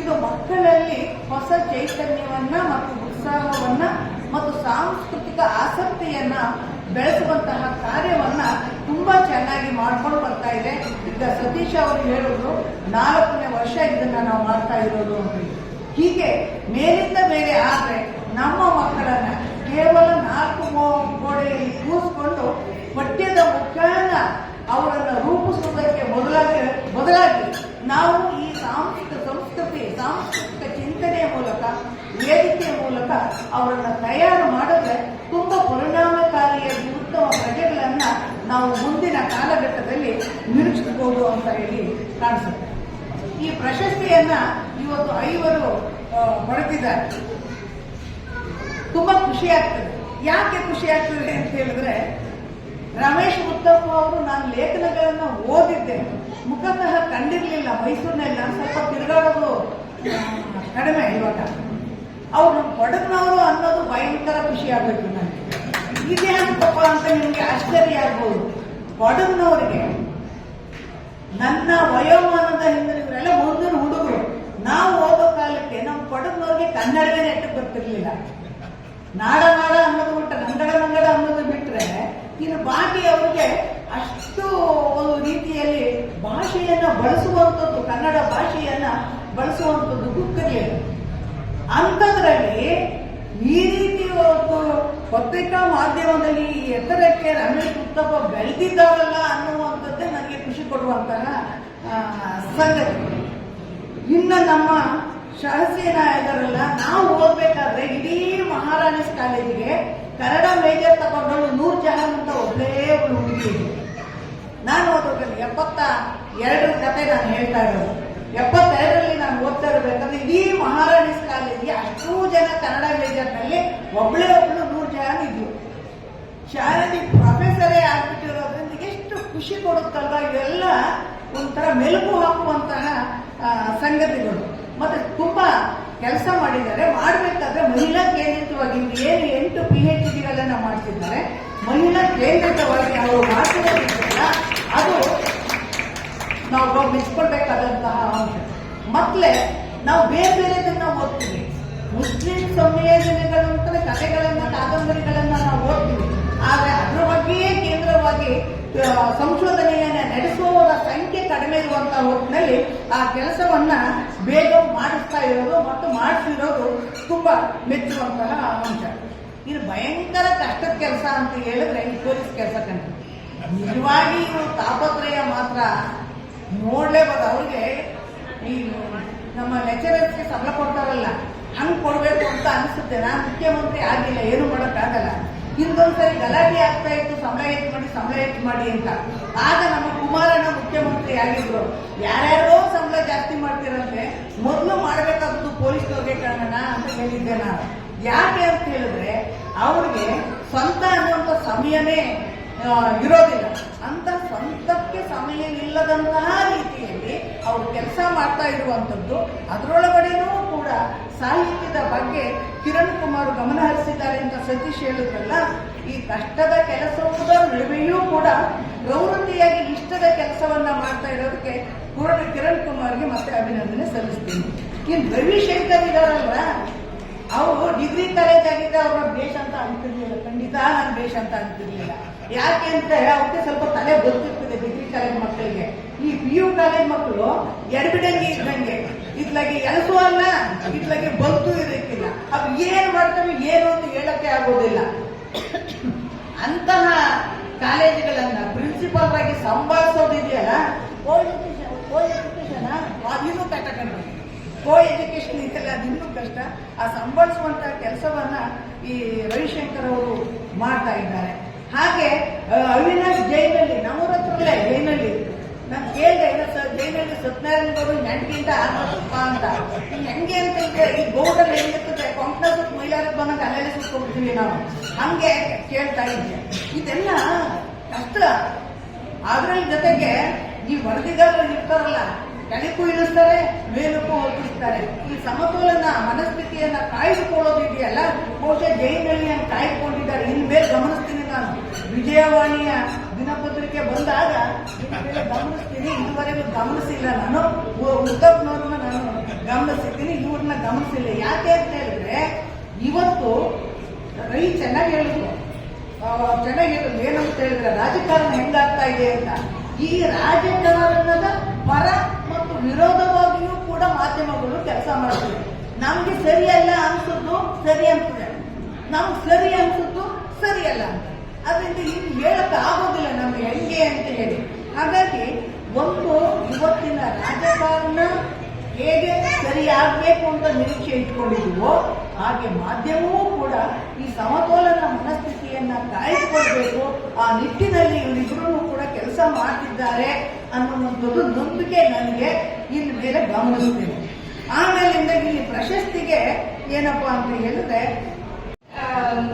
Speaker 5: ಇದು ಮಕ್ಕಳಲ್ಲಿ ಹೊಸ ಚೈತನ್ಯವನ್ನ ಮತ್ತು ಉತ್ಸಾಹವನ್ನ ಮತ್ತು ಸಾಂಸ್ಕೃತಿಕ ಆಸಕ್ತಿಯನ್ನ ಬೆಳೆಸುವಂತಹ ಕಾರ್ಯವನ್ನ ತುಂಬಾ ಚೆನ್ನಾಗಿ ಮಾಡ್ಕೊಂಡು ಬರ್ತಾ ಇದೆ. ಈಗ ಸತೀಶ್ ಅವರು ಹೇಳೋದು, ನಾಲ್ಕನೇ ವರ್ಷ ಇದನ್ನ ನಾವು ಮಾಡ್ತಾ ಇರೋದು ಅಂತ ಹೀಗೆ ಮೇಲಿಂದ ಮೇಲೆ ಆದ್ರೆ ನಮ್ಮ ಮಕ್ಕಳನ್ನ ಕೇವಲ ನಾಲ್ಕು ಗೋಡೆಯಲ್ಲಿ ಕೂರಿಸ್ಕೊಂಡು ಪಠ್ಯದ ಮುಖಾನ ಅವರನ್ನು ರೂಪಿಸುವುದಕ್ಕೆ ಬದಲಾಗಿ ಬದಲಾಗಿ ನಾವು ಈ ಸಾಂಸ್ಕೃತಿಕ ಸಂಸ್ಕೃತಿ, ಸಾಂಸ್ಕೃತಿಕ ಚಿಂತನೆಯ ಮೂಲಕ, ವೇದಿಕೆಯ ಮೂಲಕ ಅವರನ್ನ ತಯಾರು ಮಾಡಿದ್ರೆ ತುಂಬಾ ಪರಿಣಾಮಕಾರಿಯಾಗಿ ಉತ್ತಮ ಪ್ರಜೆಗಳನ್ನ ನಾವು ಮುಂದಿನ ಕಾಲಘಟ್ಟದಲ್ಲಿ ನಿರೀಕ್ಷಿಸಬಹುದು ಅಂತ ಹೇಳಿ ಕಾಣಿಸುತ್ತೆ. ಈ ಪ್ರಶಸ್ತಿಯನ್ನ ಇವತ್ತು ಐವರು ಪಡೆದಿದ್ದಾರೆ ತುಂಬಾ ಖುಷಿ ಆಗ್ತದೆ. ಯಾಕೆ ಖುಷಿ ಆಗ್ತದೆ ಅಂತ ಹೇಳಿದ್ರೆ ರಮೇಶ್ ಉತ್ತಪ್ಪ ಅವರು ನಾನು ಲೇಖನಗಳನ್ನ ಓದಿದ್ದೆ ಮುಖತಃ ಕಂಡಿರ್ಲಿಲ್ಲ, ಮೈಸೂರಿನಲ್ಲಿ ಸ್ವಲ್ಪ ತಿರುಗಾಡೋದು ಕಡಿಮೆ ಇವಾಗ ಅವ್ರು ಕೊಡಗ್ನವರು ಅನ್ನೋದು ಭಯಂಕರ ಖುಷಿ ಆಗ್ಬೇಕು ನನಗೆ. ಇದೇ ಅಂತಪ್ಪ ಅಂತ ನಿಮಗೆ ಆಶ್ಚರ್ಯ ಆಗ್ಬೋದು. ಕೊಡಗ್ನವರಿಗೆ ನನ್ನ ವಯೋಮಾನದ ಹಿಂದೆ ಇವರೆಲ್ಲ ಮುಂದಿನ ಹುಡುಗರು. ನಾವು ಓದೋ ಕಾಲಕ್ಕೆ ನಮ್ಮ ಕೊಡಗ್ನವ್ರಿಗೆ ಕನ್ನಡವೇ ನೆಟ್ಟಕ್ಕೆ ಬರ್ತಿರ್ಲಿಲ್ಲ ನಾಡ ನಾಡ ಅನ್ನೋದು ಬಿಟ್ಟು ನಂಗಡ ನಂಗಡ ಅನ್ನೋದು ಬಿಟ್ರೆ, ಇನ್ನು ಬಾಕಿ ಅವ್ರಿಗೆ ಅಷ್ಟು ಒಂದು ರೀತಿಯಲ್ಲಿ ಭಾಷೆಯನ್ನ ಬಳಸುವಂಥದ್ದು, ಕನ್ನಡ ಭಾಷೆಯನ್ನ ಬಳಸುವಂಥದ್ದು ಗೊತ್ತಿರಲಿಲ್ಲ ಅಂಥದ್ರಲ್ಲಿ ಈ ರೀತಿ ಒಂದು ಪತ್ರಿಕಾ ಮಾಧ್ಯಮದಲ್ಲಿ ಈ ಎತ್ತರಕ್ಕೆ ರಮೇಶ್ ಉತ್ತಪ್ಪ ಬೆಳೆದಿದ್ದಾರಲ್ಲ ಅನ್ನುವಂಥದ್ದೇ ನನಗೆ ಖುಷಿ ಕೊಡುವಂತಹ ಸಂಗತಿ. ಇನ್ನು ನಮ್ಮ ಶಾಸ್ತ್ರೀಯ ಇದಾರಲ್ಲ ನಾವು ಓದ್ಬೇಕಾದ್ರೆ ಇಡೀ ಮಹಾರಾಜಸ್ ಕಾಲೇಜಿಗೆ ಕನ್ನಡ ಮೇಜರ್ ತಗೊಂಡು ನೂರು ಜನ ಅಂತ ಒಬ್ಬಳೇ ಒಬ್ಳು ಹುಡುಗಿ. ನಾನು ಓದೋದ್ರಲ್ಲಿ ಎಪ್ಪತ್ತ ಎರಡರ ಕತೆ ನಾನು ಹೇಳ್ತಾ ಇರೋದು. ಎಪ್ಪತ್ತೆರಡರಲ್ಲಿ ನಾನು ಓದ್ತಾ ಇರಬೇಕಂದ್ರೆ ಇಡೀ ಮಹಾರಾಣೀಸ್ ಕಾಲೇಜಿಗೆ ಅಷ್ಟು ಜನ ಕನ್ನಡ ಮೇಜರ್ನಲ್ಲಿ ಒಬ್ಳೇ ಒಬ್ಳು ನೂರು ಜನ ಇದ್ರು. ಶಾಲೆಗೆ ಪ್ರೊಫೆಸರೇ ಆಗ್ಬಿಟ್ಟಿರೋದ್ರಿಂದ ಎಷ್ಟು ಖುಷಿ ಕೊಡುತ್ತಲ್ವ ಇವೆಲ್ಲ ಒಂಥರ ಮೆಲುಕು ಹಾಕುವಂತಹ ಸಂಗತಿಗಳು. ಮತ್ತೆ ತುಂಬಾ ಕೆಲಸ ಮಾಡಿದ್ದಾರೆ, ಮಾಡಬೇಕಾದ್ರೆ ಮಹಿಳಾ ಕೇಂದ್ರಿತವಾಗಿ ಏನು ಎಂಟು ಪಿ ಎಚ್ ಡಿಗಳನ್ನ ಮಾಡ್ತಿದ್ದಾರೆ. ಮಹಿಳಾ ಕೇಂದ್ರಿತವಾಗಿ ಅವರು ಮಾತನಾಡಿದ್ರಲ್ಲ ಅದು ನಾವು ಮೆಚ್ಕೊಳ್ಬೇಕಾದಂತಹ ಅಂಶ. ಮತ್ತೆ ನಾವು ಬೇರೆ ಬೇರೆದನ್ನ ಓದ್ತೀವಿ. ಮುಸ್ಲಿಂ ಸಂಯೋಜನೆಗಳು ಅಂತಲೇ ಕಥೆಗಳನ್ನ ಕಾದಂಬರಿಗಳನ್ನ ನಾವು ಓದ್ತೀವಿ. ಆದ್ರೆ ಅದರ ಬಗ್ಗೆಯೇ ಕೇಂದ್ರವಾಗಿ ಸಂಶೋಧನೆಯನ್ನ ನಡೆಸುವವರ ಸಂಖ್ಯೆ ಕಡಿಮೆ ಇರುವಂತಹ ಹೊತ್ತಿನಲ್ಲಿ ಆ ಕೆಲಸವನ್ನ ಬೇಗ ಮಾಡಿಸ್ತಾ ಇರೋದು ಮತ್ತು ಮಾಡಿಸಿರೋದು ತುಂಬಾ ಮೆಚ್ಚುವಂತಹ ಅಂಶ. ಇದು ಭಯಂಕರ ಕಷ್ಟದ ಕೆಲಸ ಅಂತ ಹೇಳಿದ್ರೆ ಈ ಪೊಲೀಸ್ ಕೆಲಸ ಕಂಡು ನಿಜವಾಗಿ ತಾಪತ್ರಯ ಮಾತ್ರ ನೋಡ್ಲೇಬೋದು. ಅವ್ರಿಗೆ ಈ ನಮ್ಮ ಲೆಕ್ಚರರ್ಸ್ಗೆ ಸಂಬಳ ಕೊಡ್ತಾರಲ್ಲ, ಹಂಗ್ ಕೊಡ್ಬೇಕು ಅಂತ ಅನಿಸುತ್ತೆ. ನಾನು ಮುಖ್ಯಮಂತ್ರಿ ಆಗಿಲ್ಲ, ಏನು ಮಾಡೋಕ್ಕಾಗಲ್ಲ. ಹಿಂದೊಂದ್ಸರಿ ಗಲಾಟೆ ಆಗ್ತಾ ಇತ್ತು, ಸಂಬಳ ಹೆಚ್ಚು ಮಾಡಿ, ಸಂಬಳ ಹೆಚ್ಚು ಮಾಡಿ ಅಂತ. ಆಗ ನಮ್ಮ ಕುಮಾರಣ್ಣ ಮುಖ್ಯಮಂತ್ರಿ ಆಗಿದ್ರು ಯಾರ್ಯಾರೋ ಸಂಬಳ ಜಾಸ್ತಿ ಮಾಡ್ತಿರಂತೆ, ಮೊದಲು ಮಾಡಬೇಕಾದದ್ದು ಪೊಲೀಸ್ನವ್ರಿಗೆ ಕಾರಣ ಅಂತ ಹೇಳಿದ್ದೆ ನಾನು. ಯಾಕೆ ಅಂತ ಹೇಳಿದ್ರೆ, ಅವ್ರಿಗೆ ಸ್ವಂತ ಅನ್ನುವಂಥ ಸಮಯನೇ ಇರೋದಿಲ್ಲ. ಅಂತ ಸ್ವಂತಕ್ಕೆ ಸಮಯವಿಲ್ಲದಂತಹ ರೀತಿಯಲ್ಲಿ ಅವರು ಕೆಲಸ ಮಾಡ್ತಾ ಇರುವಂಥದ್ದು ಅದರೊಳಗಡೆನೂ ಕೂಡ ಸಾಹಿತ್ಯದ ಬಗ್ಗೆ ಕಿರಣ್ ಕುಮಾರ್ ಗಮನ ಹರಿಸಿದ್ದಾರೆ ಅಂತ ಸತೀಶ್ ಹೇಳಿದ್ರಲ್ಲ, ಈ ಕಷ್ಟದ ಕೆಲಸದ ನಡುವೆಯೂ ಕೂಡ ಪ್ರವೃತ್ತಿಯಾಗಿ ಇಷ್ಟದ ಕೆಲಸವನ್ನ ಮಾಡ್ತಾ ಇರೋದಕ್ಕೆ ಪೂರ್ಣ ಕಿರಣ್ ಕುಮಾರ್ಗೆ ಮತ್ತೆ ಅಭಿನಂದನೆ ಸಲ್ಲಿಸ್ತೀನಿ. ಇನ್ನು ರವಿಶಂಕರ್ ಇದಾರಲ್ಲ ಅವರು ಡಿಗ್ರಿ ಕಾಲೇಜ್ ಆಗಿದ್ದ ಅವರ ಬೇಷ್ ಅಂತ ಅಂತಿರ್ಲಿಲ್ಲ, ಖಂಡಿತ ನಾನು ಬೇಷ್ ಅಂತ ಅಂತಿರ್ಲಿಲ್ಲ. ಯಾಕೆ ಅಂತ ಅವ್ರಿಗೆ ಸ್ವಲ್ಪ ತಲೆ ಗೊತ್ತಿರ್ತದೆ ಡಿಗ್ರಿ ಕಾಲೇಜ್ ಮಕ್ಕಳಿಗೆ. ಈ ಪಿ ಯು ಕಾಲೇಜ್ ಮಕ್ಕಳು ಎಡಬಿಡಂಗೆ ಇದ್ದಂಗೆ. ಇತ್ಲಾಗೆ ಎಲ್ಸು ಅಲ್ಲ ಇತ್ಲಾಗೆ ಬಂತು ಇರಕ್ಕಿಲ್ಲ ಅವು ಏನ್ ಮಾಡ್ತವೆ ಏನು ಅಂತ ಹೇಳಕ್ಕೆ ಆಗೋದಿಲ್ಲ. ಅಂತಹ ಕಾಲೇಜುಗಳನ್ನ ಪ್ರಿನ್ಸಿಪಾಲ್ ಆಗಿ ಸಂಭಾಳಿಸೋದಿದೆಯಲ್ಲ ಕೋ ಎಜುಕೇಶನ್ ಅದಿನ್ನೂ ಕಷ್ಟ ಕಂಡು ಕೋ ಎಜುಕೇಶನ್ ಇದೆಯಲ್ಲ ಅದಿನ್ನೂ ಕಷ್ಟ. ಆ ಸಂಭಾಳಿಸುವಂತ ಕೆಲಸವನ್ನ ಈ ರವಿಶಂಕರ್ ಅವರು ಮಾಡ್ತಾ ಇದ್ದಾರೆ. ಹಾಗೆ ಅವಿನಾಶ್ ಜೈನಲ್ಲಿ ಹತ್ರ ಜೈನಲ್ಲಿ. ನಾನು ಕೇಳಿದೆ, ಇಲ್ಲ ಸರ್ ಜೈನಲ್ಲಿ ಸತ್ಯನಾರಾಯಣ ಗೌಡ ನೆಂಟಿಗಿಂತ ಆತ್ಮಪ್ಪ ಅಂತ. ಹೆಂಗೆ ಅಂತ ಹೇಳಿದ್ರೆ ಈ ಬೋರ್ಡಲ್ಲಿ ಹೆಂಗಿರ್ತದೆ ಕೊಂಕಣ ಸುತ್ತ ಮೈಲಾರಕ್ಕೆ ಬಂದಾಗ ಅಲ್ಲೆಲ್ಲ ಸುತ್ಕೊಂಡ್ಬಿಡ್ತೀವಿ ನಾವು. ಹಂಗೆ ಕೇಳ್ತಾ ಇದ್ದೆ. ಇದೆಲ್ಲ ಕಷ್ಟ. ಅದ್ರ ಜೊತೆಗೆ ಈ ವರದಿಗಾರರು ಇರ್ತಾರಲ್ಲ ಕೆಳಕ್ಕೂ ಇಳಿಸ್ತಾರೆ ಮೇಲಕ್ಕೂ ಹೊತ್ತಿಸ್ತಾರೆ ಈ ಸಮತೋಲನ ಮನಸ್ಥಿತಿಯನ್ನ ಕಾಯ್ದುಕೊಳ್ಳೋದು ಇದೆಯಲ್ಲ? ಬಹುಶಃ ಜೈನಲ್ಲಿ ಕಾಯ್ದುಕೊಂಡಿದ್ದಾರೆ. ಇನ್ ಮೇಲೆ ಗಮನಿಸ್ತೀನಿ. ನಾನು ವಿಜಯವಾಣಿಯ ದಿನಪತ್ರಿಕೆ ಬಂದಾಗ ಗಮನಿಸ್ತೀನಿ. ಇದುವರೆಗೂ ಗಮನಿಸಿಲ್ಲ ನಾನು. ಉದ್ದಪ್ಪನವ್ರನ್ನ ನಾನು ಗಮನಿಸಿದ್ದೀನಿ. ಇವ್ರನ್ನ ಗಮನಿಸಿಲ್ಲ. ಯಾಕೆ ಅಂತ ಹೇಳಿದ್ರೆ, ಇವತ್ತು ರೈ ಚೆನ್ನಾಗಿ ಹೇಳಿದ್ರು ಚೆನ್ನಾಗಿ ಹೇಳಿದ್ರು ಏನಂತ ಹೇಳಿದ್ರೆ, ರಾಜಕಾರಣ ಹೆಂಗಾಗ್ತಾ ಇದೆ ಅಂತ. ಈ ರಾಜಕಾರಣದ ಪರ ಮತ್ತು ವಿರೋಧವಾಗಿಯೂ ಕೂಡ ಮಾಧ್ಯಮಗಳು ಕೆಲಸ ಮಾಡ್ತಿವೆ ನಮ್ಗೆ ಸರಿಯಲ್ಲ ಅನ್ಸುದು ಸರಿ ಅನ್ಸುತ್ತೆ. ನಮ್ಗೆ ಸರಿ ಅನ್ಸುದು ಸರಿಯಲ್ಲ ಅಂತ. ಅದರಿಂದ ಇನ್ನು ಹೇಳಕ್ ಆಗೋದಿಲ್ಲ ನಮ್ಗೆ ಹೆಂಗೆ ಅಂತ ಹೇಳಿ. ಹಾಗಾಗಿ ಒಂದು ಇವತ್ತಿನ ರಾಜಕಾರಣ ಹೇಗೆ ಸರಿಯಾಗಬೇಕು ಅಂತ ನಿರೀಕ್ಷೆ ಇಟ್ಕೊಂಡಿದ್ವೋ ಹಾಗೆ ಮಾಧ್ಯಮವೂ ಕೂಡ ಈ ಸಮತೋಲನ ಮನಸ್ಥಿತಿಯನ್ನ ಕಾಯ್ದುಕೊಳ್ಬೇಕು. ಆ ನಿಟ್ಟಿನಲ್ಲಿ ಇವರಿಬ್ಬರೂ ಕೂಡ ಕೆಲಸ ಮಾಡ್ತಿದ್ದಾರೆ ಅನ್ನುವಂಥದ್ದು ನಂಬಿಕೆ ನನಗೆ ಇಲ್ಲಿ ಮೇಲೆ ಗಮನಿಸ್ತೀನಿ. ಆಮೇಲಿಂದ ಇಲ್ಲಿ ಪ್ರಶಸ್ತಿಗೆ ಏನಪ್ಪಾ ಅಂತ ಹೇಳಿದ್ರೆ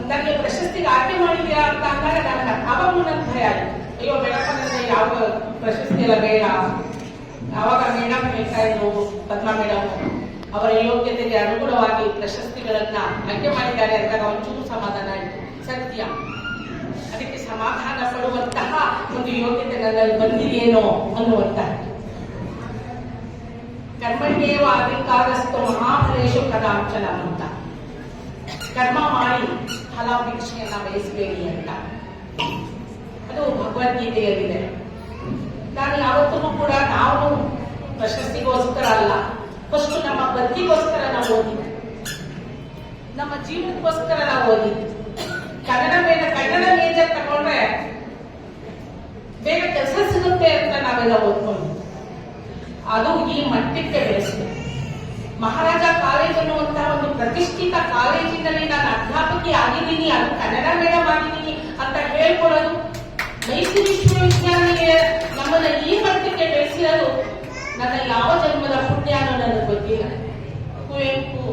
Speaker 6: ನನಗೆ ಪ್ರಶಸ್ತಿಗೆ ಆಯ್ಕೆ ಮಾಡಿದ್ಯಾ ಅಂತ ಅಂದಾಗ ನನಗೆ ಅವಾಗ ಭಯ ಆಯ್ತು. ಅಯ್ಯೋ ಬೇಡಪ್ಪ ನನಗೆ ಯಾವ ಪ್ರಶಸ್ತಿ ಎಲ್ಲ ಬೇಡ. ಅವಾಗ ಮೇಡಮ್ ಹೇಳ್ತಾ ಇದ್ರು, ಪದ್ಮಾ ಮೇಡಮ್, ಅವರ ಯೋಗ್ಯತೆಗೆ ಅನುಗುಣವಾಗಿ ಪ್ರಶಸ್ತಿಗಳನ್ನ ಆಯ್ಕೆ ಮಾಡಿದ್ದಾರೆ ಅಂತ ಒಂಚೂರು ಸಮಾಧಾನ ಆಯ್ತು. ಸತ್ಯ. ಅದಕ್ಕೆ ಸಮಾಧಾನ ಪಡುವಂತಹ ಒಂದು ಯೋಗ್ಯತೆ ನನ್ನಲ್ಲಿ ಬಂದಿದೆಯೇನೋ ಅನ್ನುವಂತಹ. ಕರ್ಮಣ್ಯೇವ ಅಧಿಕಾರಸ್ತು ಮಹಾಫಲೇಶು ಕದಾಂಚನ ಅಂತ. ಕರ್ಮ ಮಾಡಿ ಫಲಾಪೇಕ್ಷೆಯನ್ನ ಬಯಸಬೇಡಿ ಅಂತ. ಅದು ಭಗವದ್ಗೀತೆಯಲ್ಲಿದೆ. ನಾನು ಯಾವತ್ತೂ ಕೂಡ ನಾವು ಪ್ರಶಸ್ತಿಗೋಸ್ಕರ ಅಲ್ಲ ಫಸ್ಟ್ ನಮ್ಮ ಬದುಕಿಗೋಸ್ಕರ ನಾವು ಓದಿದ್ವಿ ನಮ್ಮ ಜೀವನಕ್ಕೋಸ್ಕರ ನಾವು ಓದಿದ್ವಿ ಕನ್ನಡ ಮೇಲೆ ಕನ್ನಡ ಮೇಜರ್ ತಗೊಂಡ್ರೆ ಬೇಗ ಕೆಲಸ ಸಿಗುತ್ತೆ ಅಂತ ನಾವೆಲ್ಲ ಓದ್ಕೊಂಡು ಅದು ಈ ಮಟ್ಟಕ್ಕೆ ಬೆಳೆಸಿದೆ. ಮಹಾರಾಜ ಕಾಲೇಜ್ ಅನ್ನುವಂತಹ ಒಂದು ಪ್ರತಿಷ್ಠಿತ ಕಾಲೇಜಿನಲ್ಲಿ ನಾನು ಅಧ್ಯಾಪಕಿ ಆಗಿದ್ದೀನಿ, ಅದು ಕನ್ನಡ ಮೇಡಮ್ ಆಗಿದ್ದೀನಿ ಅಂತ ಹೇಳ್ಕೊಳ್ಳೋದು ಮೈಸೂರು ವಿಶ್ವವಿದ್ಯಾಲಯ ನಮ್ಮನ್ನ ಈ ಮಟ್ಟಕ್ಕೆ ಬೆಳೆಸಿರೋದು ನನ್ನ ಯಾವ ಜನ್ಮದ ಪುಣ್ಯ ಅನ್ನೋ ನನಗೆ ಗೊತ್ತಿಲ್ಲ ಕುವೆಂಪು,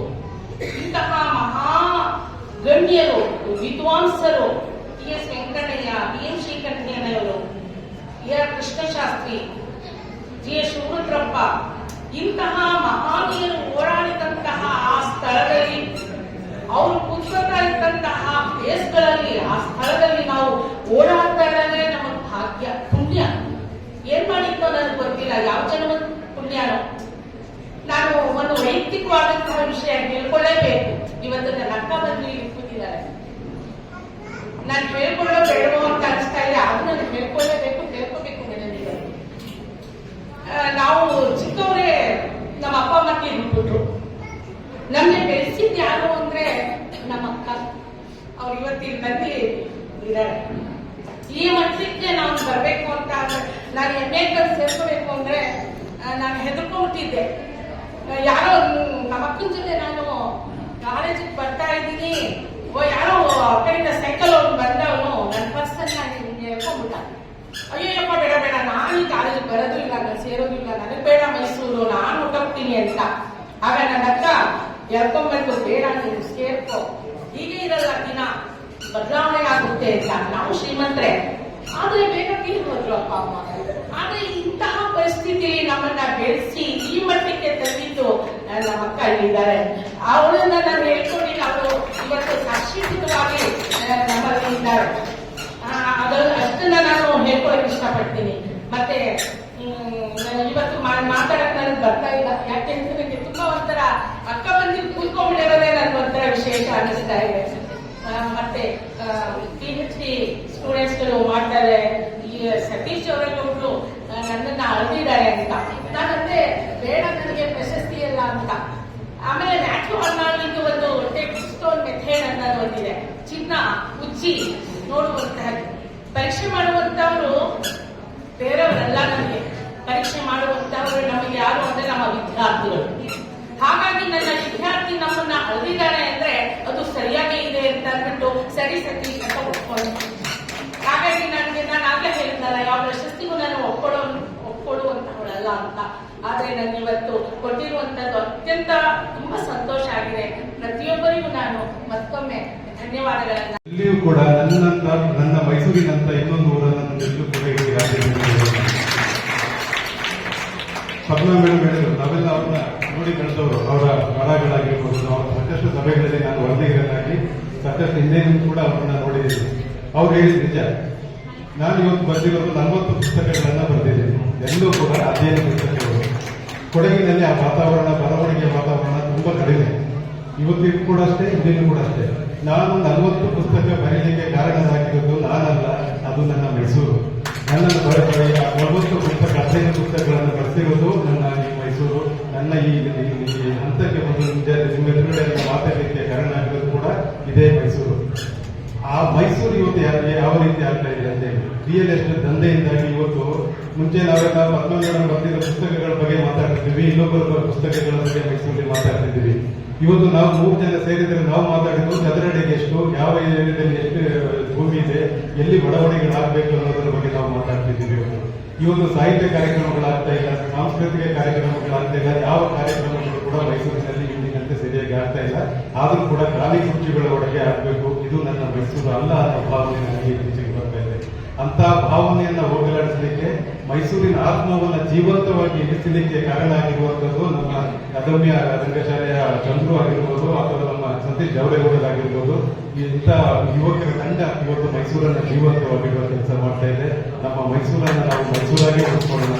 Speaker 6: ಇಂತಹ ಮಹಾ ಗಣ್ಯರು, ವಿದ್ವಾಂಸರು, T S Venkataiah B M ಶ್ರೀಕಂಠಯ್ಯನವರು A R Krishnashastri, G S Shivarudrappa ಇಂತಹ ಮಹಾನೀಯರು ಓಡಾಡಿದಂತಹ ಆ ಸ್ಥಳದಲ್ಲಿ, ಅವರು ಕುತ್ಕೊಳ್ತಾ ಇದ್ದಂತಹ ಪ್ಲೇಸ್ಗಳಲ್ಲಿ ಆ ಸ್ಥಳದಲ್ಲಿ ನಾವು ಓಡಾಡ್ತಾ ಇರೋದೇ ನಮ್ಮ ಭಾಗ್ಯ, ಪುಣ್ಯ. ಏನ್ ಮಾಡಿತ್ತು ನನಗೆ ಗೊತ್ತಿಲ್ಲ. ಯಾವ ಜನ ಪುಣ್ಯನೋ ನಾನು ಒಂದು ವೈಯಕ್ತಿಕವಾದಂತಹ ವಿಷಯ ಹೇಳ್ಕೊಳ್ಳೇಬೇಕು ಇವತ್ತು ನನ್ನ ಅಕ್ಕ ಬಂದು ಇಲ್ಲಿ ಕೂತಿದ್ದಾರೆ. ನಾನು ಹೇಳ್ಕೊಳ್ಳೋ ಬೇಡವೋ ಅಂತ ಅನಿಸ್ತಾ ಇದೆ. ಅದು ನಾನು ಹೇಳ್ಕೊಳ್ಳೇಬೇಕು ನಾವು ಚಿಕ್ಕವರೇ ನಮ್ಮ ಅಪ್ಪ ಅಮ್ಮ ತೀರ್ಬಿಟ್ರು ನಮ್ಗೆ ಬೆಳೆಸಿದ್ ಯಾರು ಅಂದ್ರೆ ನಮ್ಮ ಅಕ್ಕ. ಅವ್ರು ಇವತ್ತಿನ ಬಂದಿ ಇದ್ದಾರೆ. ಈ ಮಟ್ಟಕ್ಕೆ ನಾವು ಬರ್ಬೇಕು ಅಂತ ಅಂದ್ರೆ, ನಾನು ಎಂ ಎ ಸೇರ್ಕೋಬೇಕು ಅಂದ್ರೆ ನಾನು ಹೆದರ್ಕೊಂಡ್ಬಿಟ್ಟಿದ್ದೆ ಯಾರೋ ನಮ್ಮ ಅಕ್ಕನ ಜೊತೆ ನಾನು ಕಾಲೇಜಿಗೆ ಬರ್ತಾ ಇದ್ದೀನಿ. ಓ, ಯಾರೋ ಆ ಸೈಕಲ್ ಅವ್ನು ಬಂದವನು. ನನ್ನ ಪರ್ಸನ್ ನಾನು ಅಯ್ಯಪ್ಪ ಬೇಡ ಬೇಡ. ನಾನು ಈ ಕಾಲೇಜ್ ಬರೋದು ಇಲ್ಲ ನಾನು ಸೇರೋದು ಇಲ್ಲ ನನಗೆ ಬೇಡ ಮೈಸೂರು. ನಾನು ಹೊಟ್ಟೋಗ್ತೀನಿ ಅಂತ. ಆಗ ನನ್ನ ಅಕ್ಕ ಎಳ್ಕೊಂಡ್ಬಂದು ಬೇಡ, ನೀನು ಸೇರ್ಕೋ. ಹೀಗೆ ಇರಲ್ಲ ದಿನ. ಬದಲಾವಣೆ ಆಗುತ್ತೆ ಅಂತ. ನಾವು ಶ್ರೀಮಂತ್ರೆ. ಆದ್ರೆ ಬೇಗ ಹೋದ್ರು ಅಪ್ಪ, ಅಮ್ಮ. ಆದ್ರೆ ಇಂತಹ ಪರಿಸ್ಥಿತಿಯಲ್ಲಿ ನಮ್ಮನ್ನ ಬೆಳೆಸಿ ಈ ಮಟ್ಟಕ್ಕೆ ತಂದಿದ್ದು ನನ್ನ ಅಕ್ಕ ಇಲ್ಲಿದ್ದಾರೆ. ಅವಳನ್ನ ನಾನು ಹೇಳ್ಕೊಂಡಿಲ್ಲ. ಅವರು ಇವತ್ತು ಸಾಕ್ಷಿತವಾಗಿ ನಮ್ಮಲ್ಲಿ ಇದ್ದಾರೆ. ಅಷ್ಟನ್ನ ನಾನು ಹೇಳ್ಕೊಳಕ್ ಇಷ್ಟಪಡ್ತೀನಿ. ಮತ್ತೆ ಇವತ್ತು ಮಾತಾಡಕ್ ನನಗೆ ಬರ್ತಾ ಇಲ್ಲ. ಯಾಕೆ ನನಗೆ ತುಂಬಾ ಒಂಥರ ಅಕ್ಕ ಬಂದು ಕೂತ್ಕೊಂಡಿರೋದೇ ನನ್ಗೆ ಒಂಥರ ವಿಶೇಷ ಅನಿಸ್ತಾ ಇದೆ. ಮತ್ತೆ ಪಿ ಎಚ್ ಡಿ ಸ್ಟೂಡೆಂಟ್ಸ್ಗಳು ಮಾಡ್ತಾರೆ. ಈ, ಸತೀಶ್ ಅವರೆಲ್ಲೊಬ್ರು ನನ್ನನ್ನ ಅಳ್ದಿದ್ದಾರೆ ಅಂತ. ನಾನಂದ್ರೆ, ಬೇಡ ನನಗೆ ಪ್ರಶಸ್ತಿ ಇಲ್ಲ ಅಂತ. ಆಮೇಲೆ ನ್ಯಾಚುರಲ್ ಅರ್ನಾಲ್ಡ್ ಒಂದು ಟೆಕ್ಸ್ಟ್ ಸ್ಟೋನ್ ಮೆಥಡ್ ಅಂತ ಒಂದಿದೆ ಚಿನ್ನ ಉಚ್ಚಿ ನೋಡುವಂತಹದ್ದು ಪರೀಕ್ಷೆ ಮಾಡುವಂತವರು ಬೇರೆಯವರಲ್ಲ ನಮಗೆ. ಪರೀಕ್ಷೆ ಮಾಡುವಂತಹವರು ನಮಗೆ ಯಾರು ಅಂದ್ರೆ ನಮ್ಮ ವಿದ್ಯಾರ್ಥಿಗಳು. ಹಾಗಾಗಿ ನನ್ನ ವಿದ್ಯಾರ್ಥಿ ನಮ್ಮನ್ನ ಅಳೆದಿದ್ದಾರೆ ಅಂದ್ರೆ ಅದು ಸರಿಯಾಗಿ ಇದೆ ಅಂತ ಅಂದ್ಬಿಟ್ಟು ಸರಿ ಸರಿ ಅಂತ ಒಪ್ಕೊಂಡು ಹಾಗಾಗಿ ನನಗೆ ನಾನು ಆಗ್ಲೇ ಹೇಳಿದ್ನಲ್ಲ ಯಾವ ಪ್ರಶಸ್ತಿಗೂ ನಾನು ಒಪ್ಕೊಳ್ಳೋ ಒಪ್ಕೊಳ್ಳುವಂತಹವಳಲ್ಲ ಅಂತ. ಆದ್ರೆ ನನಗೆ ಇವತ್ತು ಕೊಟ್ಟಿರುವಂತದ್ದು ಅತ್ಯಂತ ತುಂಬಾ ಸಂತೋಷ ಆಗಿದೆ. ಪ್ರತಿಯೊಬ್ಬರಿಗೂ ನಾನು ಮತ್ತೊಮ್ಮೆ
Speaker 7: ಇಲ್ಲಿಯೂ ಕೂಡ ನನ್ನಂತ, ನನ್ನ ಮೈಸೂರಿನಂತ ಇನ್ನೊಂದು ಊರನ್ನು ನಾನು ಎಲ್ಲೂ ಕೂಡ ಇಲ್ಲಿ ಪದ್ಮ ಮೇಡಮ್ ಹೇಳಿದ್ರು, ನಾವೆಲ್ಲ ಅವ್ರನ್ನ ನೋಡಿ ಕಳೆದವರು, ಅವರ ಮರಗಳಾಗಿರ್ಬೋದು ಅವರ ಸಾಕಷ್ಟು ಸಭೆಗಳಲ್ಲಿ ನಾನು ವರದಿಗರನ್ನಾಗಿ ಸಾಕಷ್ಟು ಹಿಂದೆನೂ ಕೂಡ ಅವ್ರನ್ನ ನೋಡಿದ್ದೀನಿ. ಅವ್ರು ಹೇಳಿದ ನಿಜ. ನಾನು ಇವತ್ತು ಬರೆದಿರೋದು ನಲವತ್ತು ಪುಸ್ತಕಗಳನ್ನ ಬರೆದಿದ್ದೀನಿ. ಎಲ್ಲೂ ಕೂಡ ಅಧ್ಯಯನ ಪುಸ್ತಕಗಳು. ಕೊಡಗಿನಲ್ಲಿ ಆ ವಾತಾವರಣ ಬರವಣಿಗೆ ವಾತಾವರಣ ತುಂಬಾ ಕಡಿಮೆ. ಇವತ್ತಿಗೂ ಕೂಡ ಅಷ್ಟೇ ಇಂದಿನೂ ಕೂಡ ಅಷ್ಟೇ. ನಾನು ನಲವತ್ತು ಪುಸ್ತಕ ಬರೀಲಿಕ್ಕೆ ಕಾರಣರಾಗಿರೋದು ನಾನಲ್ಲ, ಅದು ನನ್ನ ಮೈಸೂರು. ನನ್ನನ್ನು ಬರೆದ ನಲವತ್ತು ಪುಸ್ತಕ, ಹದಿನೈದು ಪುಸ್ತಕಗಳನ್ನು ಬರೆಸಿರೋದು ನನ್ನ ಈ ಮೈಸೂರು. ನನ್ನ ಈ ಹಂತಕ್ಕೆ ಒಂದು ನಿಮ್ಮ ಎದುರುಗಡೆ ಮಾತಾಡಲಿಕ್ಕೆ ಕಾರಣ ಆಗಿರೋದು ಕೂಡ ಇದೇ ಮೈಸೂರು. ಆ ಮೈಸೂರು ಇವತ್ತು ಯಾವ ಯಾವ ರೀತಿ ಆಗ್ತಾ ಇದೆ ಅಂತ ಹೇಳಿ. ರಿಯಲ್ ಎಸ್ಟೇಟ್ ದಂಧೆಯಿಂದಾಗಿ ಇವತ್ತು ಮುಂಚೆ ನಾವೆಲ್ಲ ಮತ್ತೊಂದು ಬರೆದಿರೋ ಪುಸ್ತಕಗಳ ಬಗ್ಗೆ ಮಾತಾಡ್ತಿದ್ವಿ, ಇನ್ನೊಬ್ಬರ ಪುಸ್ತಕಗಳ ಬಗ್ಗೆ ಮೈಸೂರಲ್ಲಿ ಮಾತಾಡ್ತಿದ್ವಿ ಇವತ್ತು ನಾವು ಮೂರು ಜನ ಸೇರಿದರೆ ನಾವು ಮಾತಾಡಿದ್ದು ಚದರಡಿಗೆ ಎಷ್ಟು, ಯಾವ ಏರಿಯಾದಲ್ಲಿ ಎಷ್ಟು ಭೂಮಿ ಇದೆ, ಎಲ್ಲಿ ಬಡವಣೆಗಳಾಗಬೇಕು ಅನ್ನೋದರ ಬಗ್ಗೆ ನಾವು ಮಾತಾಡ್ತಿದ್ದೀವಿ ಇವತ್ತು. ಇವತ್ತು ಸಾಹಿತ್ಯ ಕಾರ್ಯಕ್ರಮಗಳಾಗ್ತಾ ಇಲ್ಲ, ಸಾಂಸ್ಕೃತಿಕ ಕಾರ್ಯಕ್ರಮಗಳಾಗ್ತಾ ಇಲ್ಲ, ಯಾವ ಕಾರ್ಯಕ್ರಮಗಳು ಕೂಡ ಮೈಸೂರಿನಲ್ಲಿ ಇಂದಿನಂತೆ ಸರಿಯಾಗಿ ಆಗ್ತಾ ಇಲ್ಲ. ಆದರೂ ಕೂಡ ಖಾಲಿ ಕುರ್ಚಿಗಳ ಒಳಗೆ ಆಗಬೇಕು. ಇದು ನನ್ನ ಮೈಸೂರು ಅಲ್ಲ ಅನ್ನೋ ಭಾವನೆ ನನಗೆ ಇತ್ತೀಚೆಗೆ ಬರ್ತಾ ಇದೆ. ಅಂತ ಭಾವನೆಯನ್ನ ಹೋಗಲಾಡಿಸಲಿಕ್ಕೆ ಮೈಸೂರಿನ ಆತ್ಮವನ್ನ ಜೀವಂತವಾಗಿ ಇರಿಸಲಿಕ್ಕೆ ಕಾರಣ ಆಗಿರುವಂತದ್ದು ನಮ್ಮ ಅದಮ್ಯ ರಂಗಶಾಲೆಯ ಚಂದ್ರು ಆಗಿರ್ಬೋದು, ಅಥವಾ ನಮ್ಮ ಸತೀಶ್ ಜವರೇಗೌಡರಾಗಿರ್ಬೋದು ಇಂಥ ಯುವಕರ ತಂಡ ಇವತ್ತು ಮೈಸೂರನ್ನ ಜೀವಂತವಾಗಿರುವ ಕೆಲಸ ಮಾಡ್ತಾ ಇದೆ. ನಮ್ಮ ಮೈಸೂರನ್ನ ನಾವು ಮೈಸೂರಾಗಿ ಉಳಿಸ್ಕೊಳ್ಳೋಣ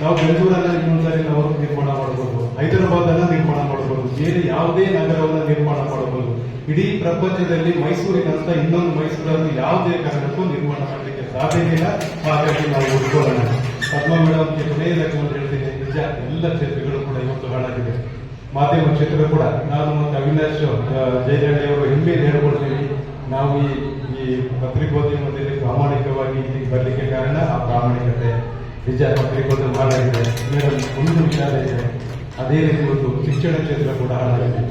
Speaker 7: ನಾವು ಬೆಂಗಳೂರನ್ನ ಇನ್ನೊಂದ್ಸರಿ ನಾವು ನಿರ್ಮಾಣ ಮಾಡಬಹುದು ಹೈದರಾಬಾದ್ ಅನ್ನ ನಿರ್ಮಾಣ ಮಾಡಬಹುದು ಬೇರೆ ಯಾವುದೇ ನಗರವನ್ನ ನಿರ್ಮಾಣ ಮಾಡಬಹುದು ಇಡೀ ಪ್ರಪಂಚದಲ್ಲಿ ಮೈಸೂರಿನಂತ ಇನ್ನೊಂದು ಮೈಸೂರನ್ನು ಯಾವುದೇ ಕಾರಣಕ್ಕೂ ನಿರ್ಮಾಣ ಮಾಡಲಿಕ್ಕೆ ಸಾಧ್ಯವಿಲ್ಲ ಹಾಗಾಗಿ ನಾವು ಉಳ್ಕೊಳ್ಳೋಣ ಪದ್ಮ ಮೇಡಮ್ ಕೊನೆಯದಕ್ಕೆ ಒಂದು ಹೇಳ್ತೀನಿ. ನಿಜ, ಎಲ್ಲ ಕ್ಷೇತ್ರಗಳು ಕೂಡ ಇವತ್ತು ಹಾಳಾಗಿದೆ. ಮಾಧ್ಯಮ ಕ್ಷೇತ್ರ ಕೂಡ. ನಾನು ಮತ್ತು ಅವಿನಾಶ್ ಜಯಜಾಡಿ ಅವರು ಹೆಮ್ಮೆ ಹೇಳ್ಕೊಳ್ತೀವಿ ನಾವು ಈ ಈ ಪತ್ರಿಕೋದ್ಯಮದಲ್ಲಿ ಪ್ರಾಮಾಣಿಕವಾಗಿ ಬರಲಿಕ್ಕೆ ಕಾರಣ ಆ ಪ್ರಾಮಾಣಿಕತೆ. ನಿಜ, ಪತ್ರಿಕೋದ್ಯಮ ಹಾಳಾಗಿದೆ. ಮೇಡಮ್ ಒಂದು ವಿಚಾರ ಇದೆ. ಅದೇ ರೀತಿ ಒಂದು ಶಿಕ್ಷಣ ಕ್ಷೇತ್ರ ಕೂಡ ಹಾಳಾಗಿದೆ.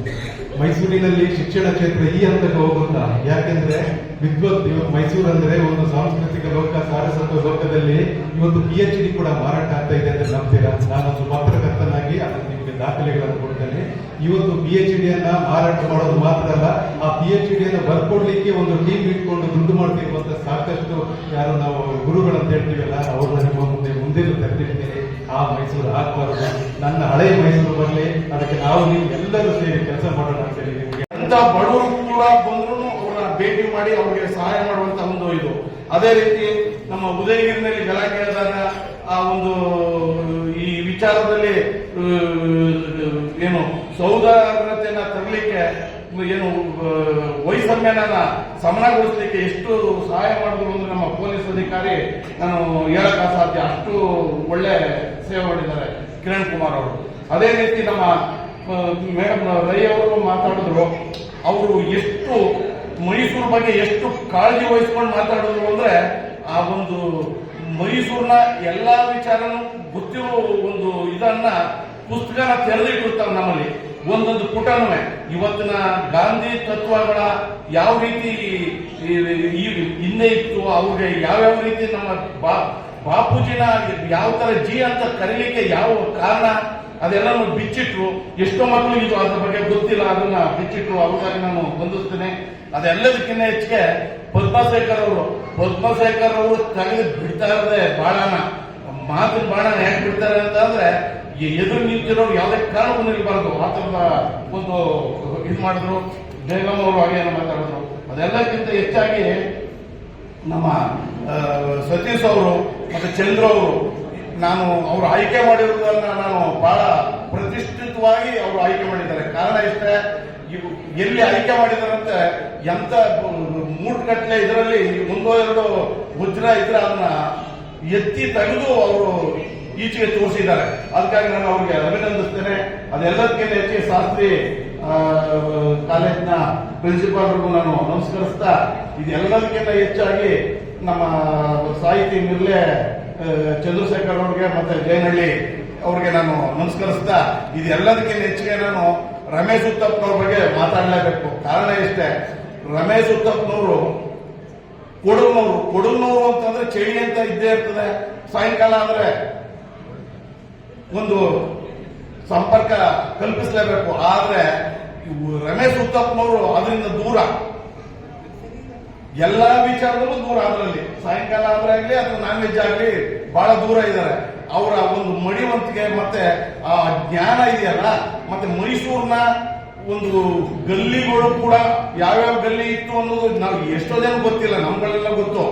Speaker 7: ಮೈಸೂರಿನಲ್ಲಿ ಶಿಕ್ಷಣ ಕ್ಷೇತ್ರ ಈ ಹಂತಕ್ಕೆ ಹೋಗುತ್ತಾ? ಯಾಕೆಂದ್ರೆ ವಿದ್ವತ್ ಮೈಸೂರು ಅಂದ್ರೆ ಒಂದು ಸಾಂಸ್ಕೃತಿಕ ಲೋಕ, ಸಾರಸತ್ವ ಲೋಕದಲ್ಲಿ ಇವತ್ತು ಪಿ ಎಚ್ ಡಿ ಕೂಡ ಮಾರಾಟ ಆಗ್ತಾ ಇದೆ ಅಂತ ನಂಬ್ತೀರಾ? ನಾನೊಂದು ಪತ್ರಕರ್ತನಾಗಿ ಅದಕ್ಕೆ ನಿಮಗೆ ದಾಖಲೆಗಳನ್ನು ಇವತ್ತು ಪಿ ಎಚ್ ಡಿಯನ್ನ ಮಾರಾಟ ಮಾಡೋದು ಮಾತ್ರ ಅಲ್ಲ, ಆ ಪಿ ಎಚ್ ಡಿಯನ್ನ ಬರ್ಕೊಡ್ಲಿಕ್ಕೆ ಒಂದು ಟೀಮ್ ಇಟ್ಕೊಂಡು ದುಡ್ಡು ಅಂತ ಸಾಕಷ್ಟು ಯಾರು ನಾವು ಗುರುಗಳಂತ ಹೇಳ್ತೀವಲ್ಲ, ಅವ್ರನ್ನ ನಿಮ್ಮ ಮುಂದೆ ಮುಂದೆ ತರ್ತಿರ್ತೀನಿ ಆ ಮೈಸೂರು ಆಗ್ಬಾರ್ದು ನನ್ನ ಹಳೆ ಮೈಸೂರು ಬರಲಿ, ಅದಕ್ಕೆ ನಾವು ನೀವು ಎಲ್ಲರೂ ಸೇರಿ ಕೆಲಸ ಮಾಡೋಣ ಅಂತ ಹೇಳಿ ನಿಮಗೆ.
Speaker 8: ಅಂತ ಬಡವರು ಕೂಡ ಬಂದ್ರು ಅವ್ರನ್ನ ಭೇಟಿ ಮಾಡಿ ಅವ್ರಿಗೆ ಸಹಾಯ ಮಾಡುವಂತ ಒಂದು ಇದು. ಅದೇ ರೀತಿ ನಮ್ಮ ಉದಯಗಿರಿನಲ್ಲಿ ಗಲಾಟೆ ಆದಾಗ ಆ ಒಂದು ಈ ವಿಚಾರದಲ್ಲಿ ಏನು ಸೌದಾರ್ಯತೆಯನ್ನ ತರಲಿಕ್ಕೆ ಏನು ವೈಸಮ್ಯನ ಸಮನಗೊಳಿಸಲಿಕ್ಕೆ ಎಷ್ಟು ಸಹಾಯ ಮಾಡಿದ್ರು ಅಂದ್ರೆ ನಮ್ಮ ಪೊಲೀಸ್ ಅಧಿಕಾರಿ ನಾನು ಹೇಳಕ ಸಾಧ್ಯ ಅಷ್ಟು ಒಳ್ಳೆ ಸೇವೆ ಮಾಡಿದ್ದಾರೆ ಕಿರಣ್ ಕುಮಾರ್ ಅವರು. ಅದೇ ರೀತಿ ನಮ್ಮ ಮೇಡಮ್ ರೈ ಅವರು ಮಾತಾಡಿದ್ರು. ಅವರು ಎಷ್ಟು ಮೈಸೂರು ಬಗ್ಗೆ ಎಷ್ಟು ಕಾಳಜಿ ವಹಿಸ್ಕೊಂಡು ಮಾತಾಡಿದ್ರು ಅಂದ್ರೆ ಆ ಒಂದು ಮೈಸೂರಿನ ಎಲ್ಲಾ ವಿಚಾರನೂ ಗೊತ್ತಿರೋ ಒಂದು ಇದನ್ನ ಪುಸ್ತಕನ ತೆರೆದಿಟ್ಟಿರ್ತಾರೆ ನಮ್ಮಲ್ಲಿ. ಒಂದೊಂದು ಪುಟನೂ ಇವತ್ತಿನ ಗಾಂಧಿ ತತ್ವಗಳ ಯಾವ ರೀತಿ ಹಿಂದೆ ಇತ್ತು, ಅವ್ರಿಗೆ ಯಾವ್ಯಾವ ರೀತಿ ನಮ್ಮ ಬಾ, ಬಾಪೂಜಿನ ಯಾವ ತರ ಜಿ ಅಂತ ಕರೀಲಿಕ್ಕೆ ಯಾವ ಕಾರಣ ಅದೆಲ್ಲ ಬಿಚ್ಚಿಟ್ರು. ಎಷ್ಟೋ ಮಕ್ಕಳು ಇದು ಅದ್ರ ಬಗ್ಗೆ ಗೊತ್ತಿಲ್ಲ, ಅದನ್ನ ಬಿಚ್ಚಿಟ್ರು. ಅವ್ರಿಗಾಗಿ ನಾನು ಹೊಂದಿಸ್ತೇನೆ ಅದೆಲ್ಲದಕ್ಕಿಂತ ಹೆಚ್ಚಿಗೆ ಪದ್ಮಶೇಖರ್ ಅವರು ಪದ್ಮಶೇಖರ್ ಅವರು ತೆಗೆದು ಬಿಡ್ತಾ ಇರದೆ ಬಾಣನ. ಮಾತಿನ ಯಾಕೆ ಬಿಡ್ತಾರೆ ಅಂತ ಅಂದ್ರೆ ಈ ಎದುರು ನಿಂತಿರೋರು ಯಾವುದೇ ಕಾರಣಕ್ಕೂ ನಿಲ್ಬಾರ್ದು. ಆ ಥರದ ಒಂದು ಇದು ಮಾಡಿದ್ರು. ಬೇಗಮ್ ಅವರು ಹಾಗೆ ಮಾತಾಡಿದ್ರು. ಅದೆಲ್ಲಕ್ಕಿಂತ ಹೆಚ್ಚಾಗಿ ನಮ್ಮ ಸತೀಶ್ ಅವರು ಮತ್ತೆ ಚಂದ್ರ ಅವರು, ನಾನು ಅವರು ಆಯ್ಕೆ ಮಾಡಿರುವುದನ್ನು ನಾನು ಬಹಳ ಪ್ರತಿಷ್ಠಿತವಾಗಿ ಅವರು ಆಯ್ಕೆ ಮಾಡಿದ್ದಾರೆ. ಕಾರಣ ಇಷ್ಟೇ ಎಲ್ಲಿ ಆಯ್ಕೆ ಮಾಡಿದಾರಂತೆ ಎಂತ ಮೂಟ್ಗಟ್ಟಲೆ ಇದರಲ್ಲಿ ಒಂದೋ ಎರಡು ಉಜ್ರ ಇದ್ರೆ ಅದನ್ನ ಎತ್ತಿ ತೆಗೆದು ಅವರು ಈಚೆಗೆ ತೋರಿಸಿದ್ದಾರೆ. ಅದಕ್ಕಾಗಿ ನಾನು ಅವ್ರಿಗೆ ಅಭಿನಂದಿಸ್ತೇನೆ. ಅದೆಲ್ಲದಕ್ಕಿಂತ ಹೆಚ್ಚಿಗೆ ಶಾಸ್ತ್ರಿ ಕಾಲೇಜಿನ ಪ್ರಿನ್ಸಿಪಾಲ್ರಿಗೂ ನಾನು ನಮಸ್ಕರಿಸ್ತಾ, ಇದೆಲ್ಲದಕ್ಕಿಂತ ಹೆಚ್ಚಾಗಿ ನಮ್ಮ ಸಾಹಿತಿ ನಿರ್ಲೆ ಚಂದ್ರಶೇಖರ್ ಅವ್ರಿಗೆ ಮತ್ತೆ ಜಯನಹಳ್ಳಿ ಅವ್ರಿಗೆ ನಾನು ನಮಸ್ಕರಿಸ್ತಾ, ಇದೆಲ್ಲದಕ್ಕಿಂತ ಹೆಚ್ಚಿಗೆ ನಾನು ರಮೇಶ್ ಉತ್ತಪ್ಪನವ್ರ ಬಗ್ಗೆ ಮಾತಾಡಲೇಬೇಕು. ಕಾರಣ ಇಷ್ಟೇ, ರಮೇಶ್ ಉತ್ತಪ್ಪನವರು ಕೊಡಗ್ನವರು ಕೊಡಗ್ನವರು ಅಂತಂದ್ರೆ ಚಳಿ ಅಂತ ಇದ್ದೇ ಇರ್ತದೆ. ಸಾಯಂಕಾಲ ಅಂದ್ರೆ ಒಂದು ಸಂಪರ್ಕ ಕಲ್ಪಿಸಲೇಬೇಕು. ಆದ್ರೆ ರಮೇಶ್ ಉತ್ತಪ್ಪನವರು ಅದರಿಂದ ದೂರ. ಎಲ್ಲ ವಿಚಾರದಲ್ಲೂ ದೂರ ಅದರಲ್ಲಿ. ಸಾಯಂಕಾಲ ಆದ್ರೆ ಆಗಲಿ ಅಥವಾ ನಾನ್ ವೆಜ್ ಆಗಲಿ ಬಹಳ ದೂರ ಇದ್ದಾರೆ ಅವರ ಒಂದು ಮಡಿವಂತಿಕೆ ಮತ್ತೆ ಆ ಜ್ಞಾನ ಇದೆಯಲ್ಲ, ಮತ್ತೆ ಮೈಸೂರಿನ ಒಂದು ಗಲ್ಲಿಗಳು ಕೂಡ ಯಾವ್ಯಾವ ಗಲ್ಲಿ ಇತ್ತು ಅನ್ನೋದು ನಾವು ಎಷ್ಟೋ ಜನ ಗೊತ್ತಿಲ್ಲ, ನಮ್ಗಳೆಲ್ಲ ಗೊತ್ತು.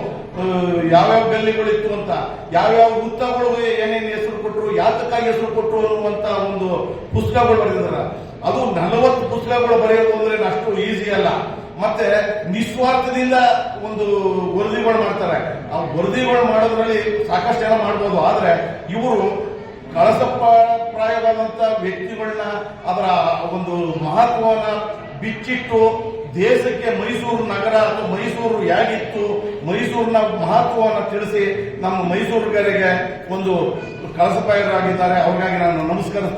Speaker 8: ಯಾವ್ಯಾವ ಗಲ್ಲಿಗಳಿತ್ತು ಅಂತ, ಯಾವ್ಯಾವ ವೃತ್ತಗಳು ಏನೇನು ಹೆಸರು ಕೊಟ್ಟರು ಯಾತಕ್ಕಾಗಿ ಹೆಸರು ಕೊಟ್ಟರು ಅನ್ನುವಂತ ಒಂದು ಪುಸ್ತಕಗಳು ಬರೆದಿದ್ದಾರೆ. ಅದು ನಲವತ್ತು ಪುಸ್ತಕಗಳು ಬರೆಯೋದು ಅಂದ್ರೆ ಅಷ್ಟು ಈಸಿ ಅಲ್ಲ. ಮತ್ತೆ ನಿಸ್ವಾರ್ಥದಿಂದ ಒಂದು ವರದಿಗಳು ಮಾಡ್ತಾರೆ. ಆ ವರದಿಗಳು ಮಾಡೋದ್ರಲ್ಲಿ ಸಾಕಷ್ಟು ಜನ ಮಾಡ್ಬೋದು. ಆದ್ರೆ ಇವರು ಕಳಸಪ್ರಾಯವಾದಂತ ವ್ಯಕ್ತಿಗಳನ್ನ ಅದರ ಒಂದು ಮಹತ್ವವನ್ನ ಬಿಚ್ಚಿಟ್ಟು ದೇಶಕ್ಕೆ ಮೈಸೂರು ನಗರ ಅಥವಾ ಮೈಸೂರು ಹೇಗಿತ್ತು, ಮೈಸೂರಿನ ಮಹತ್ವವನ್ನು ತಿಳಿಸಿ ನಮ್ಮ ಮೈಸೂರುಗರಿಗೆ ಒಂದು ಕಳಸಪಾಯರಾಗಿದ್ದಾರೆ ಅವರಿಗಾಗಿ ನಾನು ನಮಸ್ಕಾರ